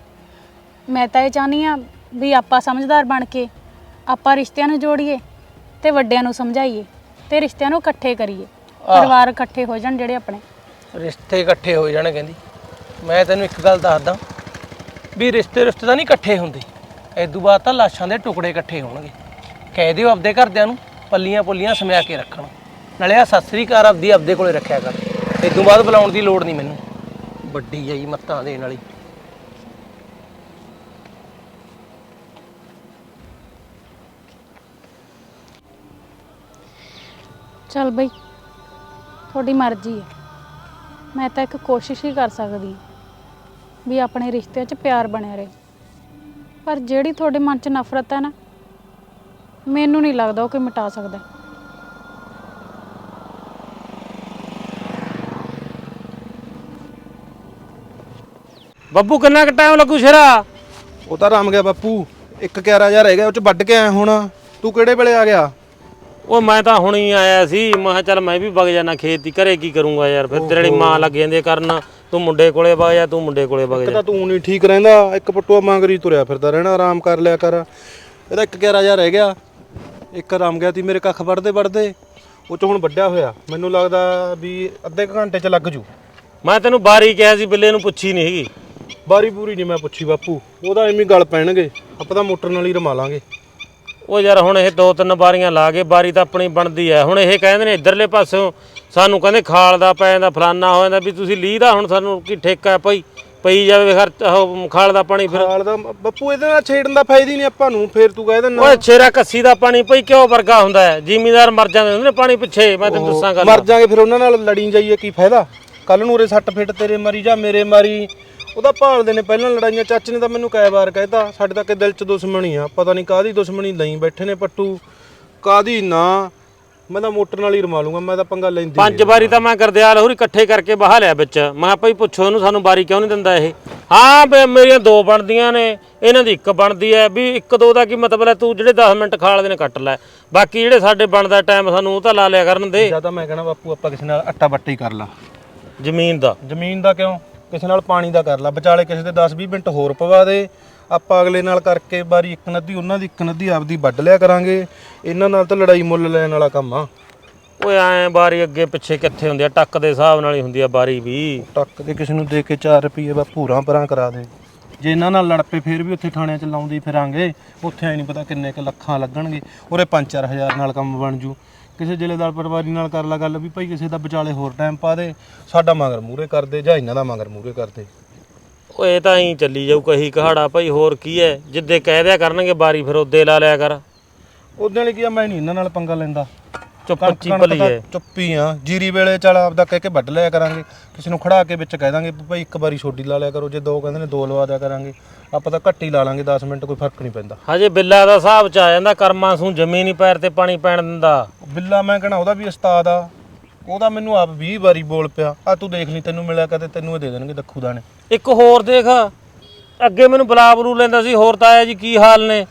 ਮੈਂ ਤਾਂ ਇਹ ਚਾਹਨੀ ਆ ਵੀ ਆਪਾਂ ਸਮਝਦਾਰ ਬਣ ਕੇ ਆਪਾਂ ਰਿਸ਼ਤਿਆਂ ਨੂੰ ਜੋੜੀਏ ਤੇ ਵੱਡਿਆਂ ਨੂੰ ਸਮਝਾਈਏ ਤੇ ਰਿਸ਼ਤਿਆਂ ਨੂੰ ਇਕੱਠੇ ਕਰੀਏ। ਪਰਿਵਾਰ ਇਕੱਠੇ ਹੋ ਜਾਣ ਜਿਹੜੇ ਆਪਣੇ। ਰਿਸ਼ਤੇ ਇਕੱਠੇ ਹੋ ਜਾਣ ਕਹਿੰਦੀ। ਮੈਂ ਤੈਨੂੰ ਇੱਕ ਗੱਲ ਦੱਸਦਾ ਵੀ ਰਿਸ਼ਤੇ ਰਿਸ਼ਤੇ ਤਾਂ ਨਹੀਂ ਇਕੱਠੇ ਹੁੰਦੇ। ਐਦੂ ਬਾਅਦ ਤਾਂ ਲਾਸ਼ਾਂ ਦੇ ਟੁਕੜੇ ਇਕੱਠੇ ਹੋਣਗੇ। ਕਹਿ ਦਿਓ ਆਪਦੇ ਘਰਦਿਆਂ ਨੂੰ ਪੱਲੀਆਂ ਪੁੱਲੀਆਂ ਸਮਿਆ ਕੇ ਰੱਖਣ। ਨਾਲੇ ਆ ਸਤਿ ਸ੍ਰੀ ਅਕਾਲ ਆਪਦੀ ਆਪਦੇ ਕੋਲੇ ਰੱਖਿਆ ਕਰ। ਐਦੂ ਬਾਅਦ ਬੁਲਾਉਣ ਦੀ ਲੋੜ ਨਹੀਂ ਮੈਨੂੰ। ਵੱਡੀ ਜਾਈ ਮੱਤਾਂ ਦੇਣ ਵਾਲੀ। ਚੱਲ ਬਈ, ਤੁਹਾਡੀ ਮਰਜ਼ੀ ਹੈ। ਮੈਂ ਤਾਂ ਇੱਕ ਕੋਸ਼ਿਸ਼ ਹੀ ਕਰ ਸਕਦੀ ਹਾਂ। ਵੀ ਆਪਣੇ ਰਿਸ਼ਤਿਆਂ 'ਚ ਪਿਆਰ ਬਣਿਆ ਰਹੇ। ਪਰ ਜਿਹੜੀ ਤੁਹਾਡੇ ਮਨ 'ਚ ਨਫ਼ਰਤ ਹੈ ਨਾ ਮੈਨੂੰ ਨਹੀਂ ਲੱਗਦਾ ਉਹ ਕੋਈ ਮਿਟਾ ਸਕਦਾ। ਬੱਬੂ ਕਿੰਨਾ ਕੁ ਟਾਈਮ ਲੱਗੂ ਸ਼ੇਰਾ? ਉਹ ਤਾਂ ਰਾਮ ਗਿਆ ਬਾਪੂ ਇੱਕ 11000 ਰਹਿ ਗਿਆ ਉਹ ਚ ਵੱਢ ਕੇ ਆਇਆ ਹੁਣ। ਤੂੰ ਕਿਹੜੇ ਵੇਲੇ ਆ ਗਿਆ? ਉਹ ਮੈਂ ਤਾਂ ਹੁਣੀ ਆਇਆ ਸੀ ਮੈਂ ਕਿਹਾ ਚੱਲ ਮੈਂ ਵੀ ਵਗ ਜਾਣਾ ਖੇਤ ਦੀ ਘਰੇ ਕੀ ਕਰੂੰਗਾ ਯਾਰ ਫਿਰ ਤੇਰੇ ਵਾਲੀ ਮਾਂ ਲੱਗ ਜਾਂਦੀ ਹੈ ਕਰਨ। ਤੂੰ ਮੁੰਡੇ ਕੋਲੇ ਵਗ ਜਾ ਤੂੰ ਮੁੰਡੇ ਕੋਲੇ ਵਗ ਇੱਕ ਜਾ। ਤਾਂ ਤੂੰ ਨਹੀਂ ਠੀਕ ਰਹਿੰਦਾ ਇੱਕ ਪਟੂਆ ਮੰਗਰੀ ਤੁਰਿਆ ਫਿਰਦਾ ਰਹਿਣਾ ਆਰਾਮ ਕਰ ਲਿਆ ਕਰ। ਇਹਦਾ ਇੱਕ 11000 ਰਹਿ ਗਿਆ। ਇੱਕ ਰਾਮ ਗਿਆ ਤੀ ਮੇਰੇ ਕੱਖ ਵੱਢਦੇ ਵੱਢਦੇ ਉਹ ਚ ਹੁਣ ਵੱਡਿਆ ਹੋਇਆ। ਮੈਨੂੰ ਲੱਗਦਾ ਵੀ ਅੱਧੇ ਕੁ ਘੰਟੇ ਚ ਲੱਗ ਜੂ। ਮੈਂ ਤੈਨੂੰ ਬਾਰੀ ਕਿਹਾ ਸੀ ਬਿੱਲੇ ਨੂੰ ਪੁੱਛੀ ਨਹੀਂ ਹੈਗੀ। ਬਾਰੀ ਪੂਰੀ ਨਹੀਂ ਮੈਂ ਪੁੱਛੀ ਬਾਪੂ। ਉਹਦਾ ਐਵੇਂ ਹੀ ਗਲ ਪੈਣਗੇ। ਆਪਾਂ ਤਾਂ ਮੋਟਰ ਨਾਲ ਹੀ ਰਮਾ ਲਾਂਗੇ। ਉਹ ਯਾਰ ਹੁਣ ਇਹ ਦੋ ਤਿੰਨ ਬਾਰੀਆਂ ਲਾ ਕੇ ਬਾਰੀ ਤਾਂ ਆਪਣੀ ਬਣਦੀ ਐ ਹੁਣ ਇਹ ਕਹਿੰਦੇ ਨੇ ਇਧਰਲੇ ਪਾਸਿਓਂ ਸਾਨੂੰ ਕਹਿੰਦੇ ਖਾਲ ਦਾ ਪੈ ਜਾਂਦਾ ਫਲਾਨਾ ਹੋ ਜਾਂਦਾ ਵੀ ਤੁਸੀਂ ਲੀਹ ਦਾ ਹੁਣ ਸਾਨੂੰ ਕੀ ਠੇਕਾ ਭਾਈ? ਪਈ ਜਾਵੇ ਖਰਚ ਉਹ ਖਾਲ ਦਾ ਪਾਣੀ ਫਿਰ। ਖਾਲ ਦਾ ਬਾਪੂ ਇਹਦੇ ਨਾਲ ਛੇੜਨ ਦਾ ਫਾਇਦਾ ਹੀ ਨਹੀਂ ਆਪਾਂ ਨੂੰ ਫੇਰ ਤੂੰ ਕਹਿ ਦਿੰਦਾ। ਓਏ ਛੇਰਾ ਕੱਸੀ ਦਾ ਪਾਣੀ ਭਈ ਕਿਉਂ ਵਰਗਾ ਹੁੰਦਾ ਹੈ? ਜ਼ਿਮੀਦਾਰ ਮਰ ਜਾਂਦੇ ਹੁੰਦੇ ਨੇ ਪਾਣੀ ਪਿੱਛੇ ਮੈਂ ਤੈਨੂੰ ਦੱਸਾਂ ਗੱਲ। ਮਰ ਜਾਗੇ ਫਿਰ ਉਹਨਾਂ ਨਾਲ ਲੜੀ ਜਾਈਏ ਕੀ ਫਾਇਦਾ? ਕੱਲ ਨੂੰ ਉਰੇ ਸੱਟ ਫਿੱਟ ਤੇਰੇ ਮਰੀ ਜਾਂ ਮੇਰੇ ਮਾਰੀ ਉਹਦਾ ਭਾਲਦੇ ਨੇ ਪਹਿਲਾਂ ਲੜਾਈਆਂ ਚਾਚੇ ਨੇ ਤਾਂ ਮੈਨੂੰ ਕਈ ਵਾਰ ਕਹਿਤਾ ਸਾਡੇ ਤਾਂ ਕਿ ਦਿਲ 'ਚ ਦੁਸ਼ਮਣੀ ਆ ਪਤਾ ਨਹੀਂ ਕਾਦੀ ਦੁਸ਼ਮਣੀ ਲਈ ਬੈਠੇ ਨੇ ਪੱਟੂ ਕਾਦੀ ਨਾ ਮੈਂ ਤਾਂ ਮੋਟਰ ਨਾਲ ਹੀ ਰਮਾ ਲੂੰਗਾ ਮੈਂ ਤਾਂ ਪੰਗਾ ਲੈਂਦੀ ਪੰਜ ਵਾਰੀ ਤਾਂ ਮੈਂ ਗਰਦਿਆਲ ਹੋਰੀ ਇਕੱਠੇ ਕਰਕੇ ਬਹਾ ਲਿਆ ਵਿੱਚ ਮੈਂ ਭਾਈ ਪੁੱਛੋ ਇਹਨੂੰ ਸਾਨੂੰ ਬਾਰੀ ਕਿਉਂ ਨਹੀਂ ਦਿੰਦਾ ਇਹ? ਹਾਂ ਬਈ ਮੇਰੀਆਂ ਦੋ ਬਣਦੀਆਂ ਨੇ ਇਹਨਾਂ ਦੀ ਇੱਕ ਬਣਦੀ ਹੈ ਵੀ ਇੱਕ ਦੋ ਦਾ ਕੀ ਮਤਲਬ ਹੈ ਤੂੰ ਜਿਹੜੇ 10 ਮਿੰਟ ਖਾਲਦੇ ਨੇ ਕੱਟ ਲੈ ਬਾਕੀ ਜਿਹੜੇ ਸਾਡੇ ਬਣਦਾ ਟਾਈਮ ਸਾਨੂੰ ਉਹ ਤਾਂ ਲਾ ਲਿਆ ਕਰਨ ਦੇ। ਜਾਂ ਤਾਂ ਮੈਂ ਕਹਣਾ ਬਾਪੂ ਆਪਾਂ ਕਿਸੇ ਨਾਲ ਅੱਟਾ ਬੱਟਾ ਹੀ ਕਰ ਲਾ। ਜ਼ਮੀਨ ਦਾ। ਜ਼ਮੀਨ ਦਾ ਕਿਉਂ? ਕਿਸੇ ਨਾਲ ਪਾਣੀ ਦਾ ਕਰ ਲਾ ਵਿਚਾਲੇ ਕਿਸੇ ਦੇ 10-20 ਮਿੰਟ ਹੋਰ ਪਵਾ ਦੇ। ਆਪਾਂ ਅਗਲੇ ਨਾਲ ਕਰਕੇ ਬਾਰੀ ਇੱਕ ਨਦੀ ਉਹਨਾਂ ਦੀ ਇੱਕ ਨਦੀ ਆਪਦੀ ਵੱਢ ਲਿਆ ਕਰਾਂਗੇ। ਇਹਨਾਂ ਨਾਲ ਤਾਂ ਲੜਾਈ ਮੁੱਲ ਲੈਣ ਵਾਲਾ ਕੰਮ ਆ। ਓਏ ਐ ਬਾਰੀ ਅੱਗੇ ਪਿੱਛੇ ਕਿੱਥੇ ਹੁੰਦੀ ਆ? ਟੱਕ ਦੇ ਹਿਸਾਬ ਨਾਲ ਹੀ ਹੁੰਦੀ ਆ ਬਾਰੀ ਵੀ। ਟੱਕ ਕੇ ਕਿਸੇ ਨੂੰ ਦੇ ਕੇ 4 ਰੁਪਏ ਬਾ ਭੂਰਾਂ ਪਰਾਂ ਕਰਾ ਦੇ। ਜੇ ਇਹਨਾਂ ਨਾਲ ਲੜ ਪਏ ਫਿਰ ਵੀ ਉੱਥੇ ਥਾਣਿਆਂ 'ਚ ਲਾਉਂਦੇ ਫਿਰਾਂਗੇ। ਉੱਥੇ ਐ ਨਹੀਂ ਪਤਾ ਕਿੰਨੇ ਕ ਲੱਖਾਂ ਲੱਗਣਗੇ। ਉਰੇ 5-4000 ਨਾਲ ਕੰਮ ਬਣ ਜੂ। ਕਿਸੇ ਜ਼ਿਲ੍ਹੇਦਾਰ ਪਰਿਵਾਰੀ ਨਾਲ ਕਰ ਲਾ ਗੱਲ ਵੀ ਭਾਈ ਕਿਸੇ ਦਾ ਵਿਚਾਲੇ ਹੋਰ ਟਾਈਮ ਪਾ ਦੇ ਸਾਡਾ ਮਗਰ ਮੂਰੇ ਕਰ ਦੇ ਜਾਂ ਇਹਨਾਂ ਦਾ ਮਗਰ ਮੂਰੇ ਕਰ ਦੇ। ਓਏ ਇਹ ਤਾਂ ਐਂ ਚੱਲੀ ਜਾਊ ਕਹੀ ਕਹਾੜਾ ਭਾਈ ਹੋਰ ਕੀ ਐ? ਜਿੱਦੇ ਕਹਿ ਦਿਆ ਕਰਨਗੇ ਬਾਰੀ ਫਿਰ ਉਹਦੇ ਲਾ ਲਿਆ ਕਰ। ਉਹਦੇ ਲਈ ਕੀ ਆ ਮੈਂ ਨਹੀਂ ਇਹਨਾਂ ਨਾਲ ਪੰਗਾ ਲੈਂਦਾ। ਚੁੱਪ ਕਣਕ ਪੱਚੀ ਕਣਕ ਭਲੀ ਤਾਂ ਐ ਚੁੱਪੀ ਆ। ਜੀਰੀ ਵੇਲੇ ਚੱਲ ਆਪਦਾ ਕਹਿ ਕੇ ਵੱਢ ਲਿਆ ਕਰਾਂਗੇ। ਕਿਸੇ ਨੂੰ ਖੜਾ ਕੇ ਵਿੱਚ ਕਹਿ ਦਾਂਗੇ ਵੀ ਭਾਈ ਇੱਕ ਵਾਰੀ ਛੋਡੀ ਲਾ ਲਿਆ ਕਰੋ। ਜੇ ਦੋ ਕਹਿੰਦੇ ਨੇ ਦੋ ਲਵਾ ਦਿਆ ਕਰਾਂਗੇ। ਆਪਾਂ ਤਾਂ ਘੱਟੀ ਲਾ ਲਾਂਗੇ 10 ਮਿੰਟ ਕੋਈ ਫ਼ਰਕ ਨਹੀਂ ਪੈਂਦਾ। ਹਜੇ ਬਿੱਲਾ ਦਾ ਹਿਸਾਬ ਚ ਆ ਜਾਂਦਾ ਕਰਮਾਂ ਸੂ ਜ਼ਮੀਨ ਹੀ ਪੈਰ ਤੇ ਪਾਣੀ ਪੈਣ ਦਿੰਦਾ। ਬਿੱਲਾ ਮੈਂ ਕਹਣਾ ਉਹਦਾ ਵੀ ਉਸਤਾਦ ਆ। ਉਹਦਾ ਮੈਨੂੰ ਆਪ 20 ਵਾਰੀ ਬੋਲ ਪਿਆ। ਆ ਤੂੰ ਦੇਖ ਲਈ ਤੈਨੂੰ ਮਿਲਿਆ ਕਦੇ ਤੈਨੂੰ ਇਹ ਦੇ ਦੇਣਗੇ ਦੱਖੂ ਦਾਣੇ। ਇੱਕ ਹੋਰ ਦੇਖ ਅੱਗੇ ਮੈਨੂੰ ਬੁਲਾ ਬਰੂ ਲੈਂਦਾ ਸੀ ਹੋਰ ਤਾਂ ਆਇਆ ਜੀ ਕੀ ਹਾਲ ਨੇ?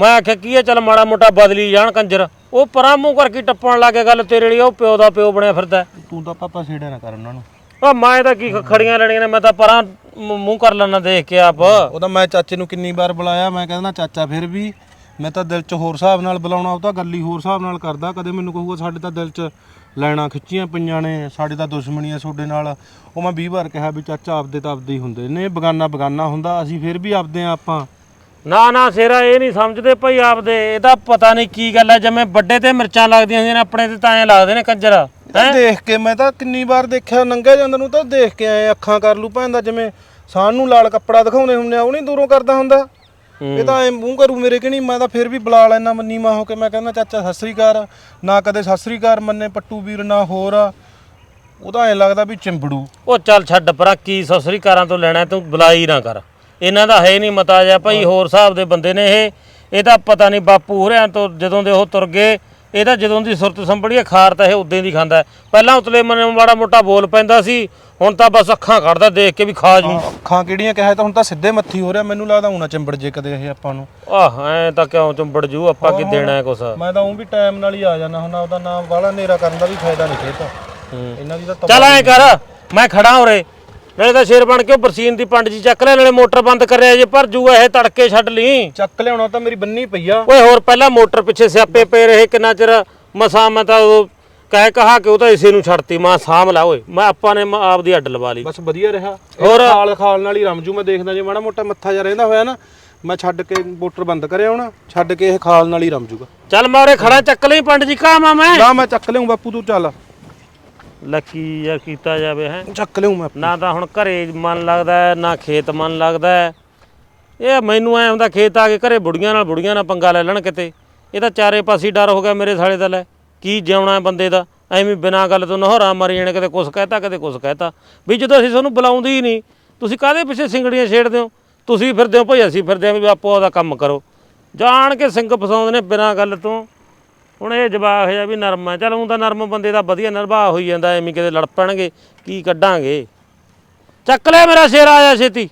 ਮੈਂ ਆਖਿਆ ਕੀ ਹੈ ਚੱਲ ਮਾੜਾ ਮੋਟਾ ਬਦਲੀ ਜਾਣ ਕੰਜਰ? ਉਹ ਪਰਾਂ ਮੂੰਹ ਕਰਕੇ ਟੱਪਣ ਲੱਗੇ ਗੱਲ ਤੇਰੇ ਲਈ ਉਹ ਪਿਓ ਦਾ ਪਿਓ ਬਣਿਆ ਫਿਰਦਾ। ਹੈ। ਤੂੰ ਤਾਂ ਪਾਪਾ ਛੇੜਿਆ ਨਾ ਕਰ ਉਹਨਾਂ ਨੂੰ। ਉਹ ਮੈਂ ਤਾਂ ਕੀ ਖੜੀਆਂ ਲੈਣੀਆਂ ਨੇ ਮੈਂ ਤਾਂ ਪਰਾਂ ਮੂੰਹ ਕਰ ਲੈਣਾ ਦੇਖ ਕੇ ਆਪ। ਉਹ ਤਾਂ ਮੈਂ ਚਾਚੇ ਨੂੰ ਕਿੰਨੀ ਵਾਰ ਬੁਲਾਇਆ ਮੈਂ ਕਹਿੰਦਾ ਚਾਚਾ ਫਿਰ ਵੀ ਮੈਂ ਤਾਂ ਦਿਲ 'ਚ ਹੋਰ ਹਿਸਾਬ ਨਾਲ ਬੁਲਾਉਣਾ ਉਹ ਤਾਂ ਗੱਲ ਹੀ ਹੋਰ ਹਿਸਾਬ ਨਾਲ ਕਰਦਾ ਕਦੇ ਮੈਨੂੰ ਕਹੂਗਾ ਸਾਡੇ ਤਾਂ ਦਿਲ 'ਚ ਲੈਣਾ ਖਿੱਚੀਆਂ ਪਈਆਂ ਨੇ ਸਾਡੇ ਤਾਂ ਦੁਸ਼ਮਣੀਆਂ ਤੁਹਾਡੇ ਨਾਲ। ਉਹ ਮੈਂ 20 ਵਾਰ ਕਿਹਾ ਵੀ ਚਾਚਾ ਆਪਦੇ ਤਾਂ ਆਪਦੇ ਹੀ ਹੁੰਦੇ ਨੇ ਬਗਾਨਾ ਬਗਾਨਾ ਹੁੰਦਾ ਅਸੀਂ ਫਿਰ ਵੀ ਆਪਦੇ ਆ ਆਪਾਂ। ਨਾ ਨਾ ਸੇਰਾ ਇਹ ਨਹੀਂ ਸਮਝਦੇ ਭਾਈ ਆਪਦੇ। ਇਹਦਾ ਪਤਾ ਨਹੀਂ ਕੀ ਗੱਲ ਹੈ ਜਿਵੇਂ ਵੱਡੇ ਤੇ ਮਿਰਚਾਂ ਲੱਗਦੀਆਂ ਹੁੰਦੀਆਂ ਨੇ ਆਪਣੇ ਤੇ ਤਾਂ ਐਂ ਲੱਗਦੇ ਨੇ ਕੰਜਰ। ਇਹ ਤਾਂ ਦੇਖ ਕੇ ਮੈਂ ਤਾਂ ਕਿੰਨੀ ਵਾਰ ਦੇਖਿਆ ਨੰਗੇ ਜਾਂਦੇ ਨੂੰ ਤਾਂ ਦੇਖ ਕੇ ਆਏ ਅੱਖਾਂ ਕਰ ਲੂ ਭੈਣ ਦਾ ਜਿਵੇਂ ਸਾਨ ਨੂੰ ਲਾਲ ਕੱਪੜਾ ਦਿਖਾਉਂਦੇ ਹੁੰਦੇ ਆ ਉਹ ਨਹੀਂ ਦੂਰੋਂ ਕਰਦਾ ਹੁੰਦਾ। ਇਹ ਤਾਂ ਐ ਮੂੰਹ ਕਰੂ ਮੇਰੇ ਕਿ ਨਹੀਂ ਮੈਂ ਤਾਂ ਫਿਰ ਵੀ ਬੁਲਾ ਲੈਣਾ ਮੰਨੀ ਮਾ ਹੋ ਕੇ ਮੈਂ ਕਹਿੰਦਾ ਚਾਚਾ ਸਤਿ ਸ੍ਰੀ ਅਕਾਲ। ਨਾ ਕਦੇ ਸਤਿ ਸ੍ਰੀ ਅਕਾਲ ਮੰਨੇ ਪੱਟੂ ਵੀਰ ਨਾ ਹੋਰ। ਆ ਉਹਦਾ ਐ ਲੱਗਦਾ ਵੀ ਚਿੰਬੜੂ। ਉਹ ਚੱਲ ਛੱਡ ਪਰਾਂ ਕੀ ਸਸਰੀ ਕਾਰਾਂ ਤੋਂ ਲੈਣਾ ਤੂੰ ਬੁਲਾਈ ਨਾ ਕਰ। ਇਹਨਾਂ ਦਾ ਹੈ ਨਹੀਂ ਮਤਾ ਜਾ ਭਾਈ ਹੋਰ ਹਿਸਾਬ ਦੇ ਬੰਦੇ ਨੇ ਇਹ। ਇਹਦਾ ਪਤਾ ਨਹੀਂ ਬਾਪੂ ਹੋਰਿਆਂ ਤੋਂ ਜਦੋਂ ਦੇ ਉਹ ਤੁਰ ਗਏ ਇਹਦਾ ਜਦੋਂ ਦੀ ਸੁਰਤ ਸੰਭੜੀ ਖਾਰ ਤਾਂ ਇਹ ਉਦੋਂ ਦੀ ਖਾਂਦਾ। ਪਹਿਲਾਂ ਉਤਲੇ ਮਨ ਮਾੜਾ ਮੋਟਾ ਬੋਲ ਪੈਂਦਾ ਸੀ ਹੁਣ ਤਾਂ ਬਸ ਅੱਖਾਂ ਕੱਢਦਾ ਦੇਖ ਕੇ ਵੀ ਖਾ ਜੂ। ਅੱਖਾਂ ਕਿਹੜੀਆਂ ਕਿਹਾ ਤਾਂ ਹੁਣ ਤਾਂ ਸਿੱਧੇ ਮੱਥੀ ਹੋ ਰਿਹਾ ਮੈਨੂੰ ਲੱਗਦਾ ਹੁਣਾ ਚਿੰਬੜ ਜੇ ਕਦੇ ਇਹ ਆਪਾਂ ਨੂੰ। ਆਹ ਐ ਤਾਂ ਕਿਉਂ ਚੁੰਬੜ ਜੂ ਆਪਾਂ ਕੀ ਦੇਣਾ ਹੈ ਕੁਛ? ਮੈਂ ਤਾਂ ਉਹ ਵੀ ਟਾਈਮ ਨਾਲ ਹੀ ਆ ਜਾਣਾ ਹੁਣ ਉਹਦਾ ਨਾਮ ਵਾਲਾ ਨੇਰਾ ਕਰਨ ਦਾ ਵੀ ਫਾਇਦਾ ਨਹੀਂ ਖੇਤ ਇਹਨਾਂ ਦੀ ਤਾਂ ਚੱਲ ਐ ਕਰ ਮੈਂ ਖੜਾ ਉਰੇ। ਨਾਲੇ ਤਾਂ ਸ਼ੇਰ ਬਣ ਕੇ ਉਹ ਬਰਸੀਨ ਦੀ ਪੰਡ ਜੀ ਚੱਕ ਲੈ ਨਾਲੇ ਮੋਟਰ ਬੰਦ ਕਰਿਆ ਜੇ ਭਰ ਜੂਗਾ ਇਹ ਤੜਕੇ ਛੱਡ ਲਈ। ਚੱਕ ਲਿਆਉਣਾ ਤਾਂ ਮੇਰੀ ਬੰਨੀ ਪਈ ਆ। ਓਏ ਹੋਰ ਪਹਿਲਾਂ ਮੋਟਰ ਪਿੱਛੇ ਸਿਆਪੇ ਪਏ ਰਹੇ ਕਿੰਨਾ ਚਿਰ ਮਸਾ ਮੈਂ ਤਾਂ ਉਹ ਕਹਿ ਕਹਾ ਕਿ ਉਹ ਤਾਂ ਇਸੇ ਨੂੰ ਛੱਡਤੀ ਮਾਂ ਸਾਂਭ ਲਾ ਓਏ ਮੈਂ ਆਪਾਂ ਨੇ ਮ- ਆਪਦੀ ਅੱਡ ਲਵਾ ਲਈ। ਬਸ ਵਧੀਆ ਰਿਹਾ। ਹੋਰ? ਖਾਲ ਖਾਲ ਨਾਲ ਹੀ ਰਮਜੂ ਮੈਂ ਦੇਖਦਾ ਜੇ ਮਾੜਾ ਮੋਟਾ ਮੱਥਾ ਜਾ ਰਹਿੰਦਾ ਹੋਇਆ ਨਾ ਮੈਂ ਛੱਡ ਕੇ ਮੋਟਰ ਬੰਦ ਕਰਿਆ ਹੁਣ ਛੱਡ ਕੇ ਇਹ ਖਾਲ ਨਾਲ ਹੀ ਰਮਜੂਗਾ ਚੱਲ ਮੈਂ ਉਰੇ ਖੜਾ ਚੱਕ ਲਈ ਪੰਡ ਜੀ ਕਾ ਮੈਂ ਨਾ ਮੈਂ ਚੱਕ ਲਿਆਉਂ ਬਾਪੂ ਤੂੰ ਚੱਲ। ਲੱਕੀ ਯਾਰ ਕੀਤਾ ਜਾਵੇ ਹੈ। ਚੱਕ ਲਿਆਉਂ ਮੈਂ ਨਾ ਤਾਂ ਹੁਣ ਘਰੇ ਮਨ ਲੱਗਦਾ ਹੈ, ਨਾ ਖੇਤ ਮਨ ਲੱਗਦਾ ਹੈ। ਇਹ ਮੈਨੂੰ ਐ ਹੁੰਦਾ ਖੇਤ ਆ ਕੇ ਘਰੇ ਬੁੜੀਆਂ ਨਾਲ ਬੁੜੀਆਂ ਨਾਲ ਪੰਗਾ ਲੈ ਲੈਣ ਕਿਤੇ। ਇਹ ਤਾਂ ਚਾਰੇ ਪਾਸੇ ਡਰ ਹੋ ਗਿਆ ਮੇਰੇ ਸਾਲੇ ਦਾ ਲੈ। ਕੀ ਜਿਉਣਾ ਹੈ ਬੰਦੇ ਦਾ? ਐਵੇਂ ਬਿਨਾਂ ਗੱਲ ਤੋਂ ਨਹੋਰਾ ਮਾਰੀ ਜਾਣੇ ਕਦੇ ਕੁਛ ਕਹਿਤਾ ਕਦੇ ਕੁਛ ਕਹਿਤਾ। ਵੀ ਜਦੋਂ ਅਸੀਂ ਤੁਹਾਨੂੰ ਬੁਲਾਉਂਦੇ ਹੀ ਨਹੀਂ ਤੁਸੀਂ ਕਾਹਦੇ ਪਿੱਛੇ ਸਿੰਗੜੀਆਂ ਛੇੜਦੇ ਹੋ? ਤੁਸੀਂ ਫਿਰਦੇ ਹੋ ਭਾਈ ਅਸੀਂ ਫਿਰਦੇ ਹਾਂ ਵੀ ਆਪੋ ਉਹਦਾ ਕੰਮ ਕਰੋ। ਜਾਣ ਕੇ ਸਿੰਘ ਫਸਾਉਂਦੇ ਨੇ ਬਿਨਾਂ ਗੱਲ ਤੋਂ। ਹੁਣ ਇਹ ਜਵਾਬ ਹੈ ਵੀ ਨਰਮ ਹੈ ਚਲ ਉਹ ਤਾਂ ਨਰਮ ਬੰਦੇ ਦਾ ਵਧੀਆ ਨਿਰਵਾਹ ਹੋਈ ਜਾਂਦਾ ਐਵੇਂ ਕਿਤੇ ਲੜ ਪੈਣਗੇ ਕੀ ਕੱਢਾਂਗੇ? ਚੱਕ ਲੈ ਮੇਰਾ ਸ਼ੇਰ ਆਇਆ ਛੇਤੀ।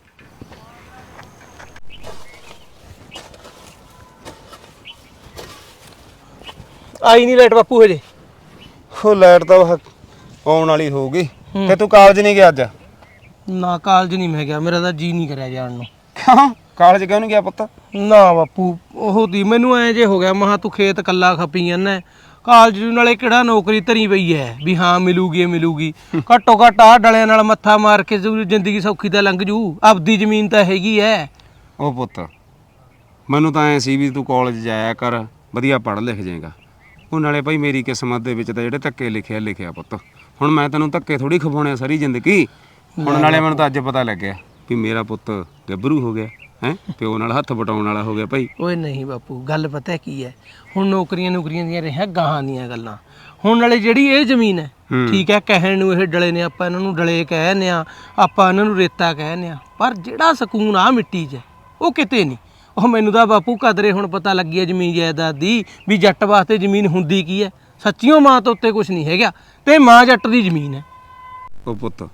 ਆਈ ਨਹੀਂ ਲਾਈਟ ਬਾਪੂ ਹਜੇ। ਉਹ ਲਾਈਟ ਤਾਂ ਉਹ ਆਉਣ ਵਾਲੀ ਹੋਊਗੀ। ਤੇ ਤੂੰ ਕਾਲਜ ਨਹੀਂ ਗਿਆ ਅੱਜ? ਨਾ ਕਾਲਜ ਨਹੀਂ ਮੈਂ ਗਿਆ ਮੇਰਾ ਤਾਂ ਜੀ ਨਹੀਂ ਕਰਿਆ ਜਾਣ ਨੂੰ। ਕਿਉਂ? ਕਾਲਜ ਕਿਉਂ ਨਹੀਂ ਗਿਆ ਪੁੱਤ? ਨਾ ਬਾਪੂ ਉਹ ਦੀ ਮੈਨੂੰ ਐ ਜੇ ਹੋ ਗਿਆ ਮਹਾ ਤੂੰ ਖੇਤ ਕੱਲਾ ਖਪੀ ਜਾਂਦਾ ਕਾਲਜ ਨਾਲੇ ਕਿਹੜਾ ਨੌਕਰੀ ਧਰੀ ਪਈ ਐ? ਵੀ ਹਾਂ ਮਿਲੂਗੀ ਮਿਲੂਗੀ। ਘੱਟੋ ਘੱਟ ਆ ਡਲਿਆਂ ਨਾਲ ਮੱਥਾ ਮਾਰ ਕੇ ਜ਼ਿੰਦਗੀ ਸੌਖੀ ਤਾਂ ਲੰਘ ਜੂ। ਆਪਦੀ ਜ਼ਮੀਨ ਤਾਂ ਹੈਗੀ ਐ। ਉਹ ਪੁੱਤ ਮੈਨੂੰ ਤਾਂ ਐ ਸੀ ਵੀ ਤੂੰ ਕਾਲਜ ਜਾਇਆ ਕਰ ਵਧੀਆ ਪੜ੍ਹ ਲਿਖ ਜਾਏਗਾ। ਉਹ ਨਾਲੇ ਭਾਈ ਮੇਰੀ ਕਿਸਮਤ ਦੇ ਵਿੱਚ ਤਾਂ ਜਿਹੜੇ ਧੱਕੇ ਲਿਖਿਆ ਲਿਖਿਆ ਪੁੱਤ। ਹੁਣ ਮੈਂ ਤੈਨੂੰ ਧੱਕੇ ਥੋੜੀ ਖਵਾਉਣੇ ਸਾਰੀ ਜ਼ਿੰਦਗੀ। ਹੁਣ ਨਾਲੇ ਮੈਨੂੰ ਤਾਂ ਅੱਜ ਪਤਾ ਲੱਗਿਆ ਵੀ ਮੇਰਾ ਪੁੱਤ ਗੱਭਰੂ ਹੋ ਗਿਆ। ਹੈ? ਪਿਓ ਨਾਲ ਹੱਥ ਵਟਾਉਣ ਵਾਲਾ ਹੋ ਗਿਆ ਭਾਈ। ਓਏ ਨਹੀਂ ਬਾਪੂ ਗੱਲ ਪਤਾ ਕੀ ਐ ਹੁਣ ਨੌਕਰੀਆਂ ਨੌਕਰੀਆਂ ਦੀਆਂ ਰਹੀਆਂ ਗਾਹਾਂ ਦੀਆਂ ਗੱਲਾਂ। ਹੁਣ ਨਾਲੇ ਜਿਹੜੀ ਇਹ ਜ਼ਮੀਨ ਹੈ ਠੀਕ ਹੈ ਕਹਿਣ ਨੂੰ ਇਹ ਡਲੇ ਨੇ ਆਪਾਂ ਇਹਨਾਂ ਨੂੰ ਡਲੇ ਕਹਿੰਦੇ ਆ ਆਪਾਂ ਇਹਨਾਂ ਨੂੰ ਰੇਤਾ ਕਹਿੰਦੇ ਆ ਪਰ ਜਿਹੜਾ ਸਕੂਨ ਆ ਮਿੱਟੀ 'ਚ ਉਹ ਕਿਤੇ ਨਹੀਂ। ਉਹ ਮੈਨੂੰ ਤਾਂ ਬਾਪੂ ਕਦਰੇ ਹੁਣ ਪਤਾ ਲੱਗੀ ਹੈ ਜ਼ਮੀਨ ਜਾਇਦਾਦ ਦੀ ਵੀ ਜੱਟ ਵਾਸਤੇ ਜ਼ਮੀਨ ਹੁੰਦੀ ਕੀ ਹੈ। ਸੱਚੀਓ ਮਾਂ ਤੋਂ ਉੱਤੇ ਕੁਝ ਨਹੀਂ ਹੈਗਾ ਤੇ ਮਾਂ ਜੱਟ ਦੀ ਜ਼ਮੀਨ ਹੈ। ਉਹ ਪੁੱਤ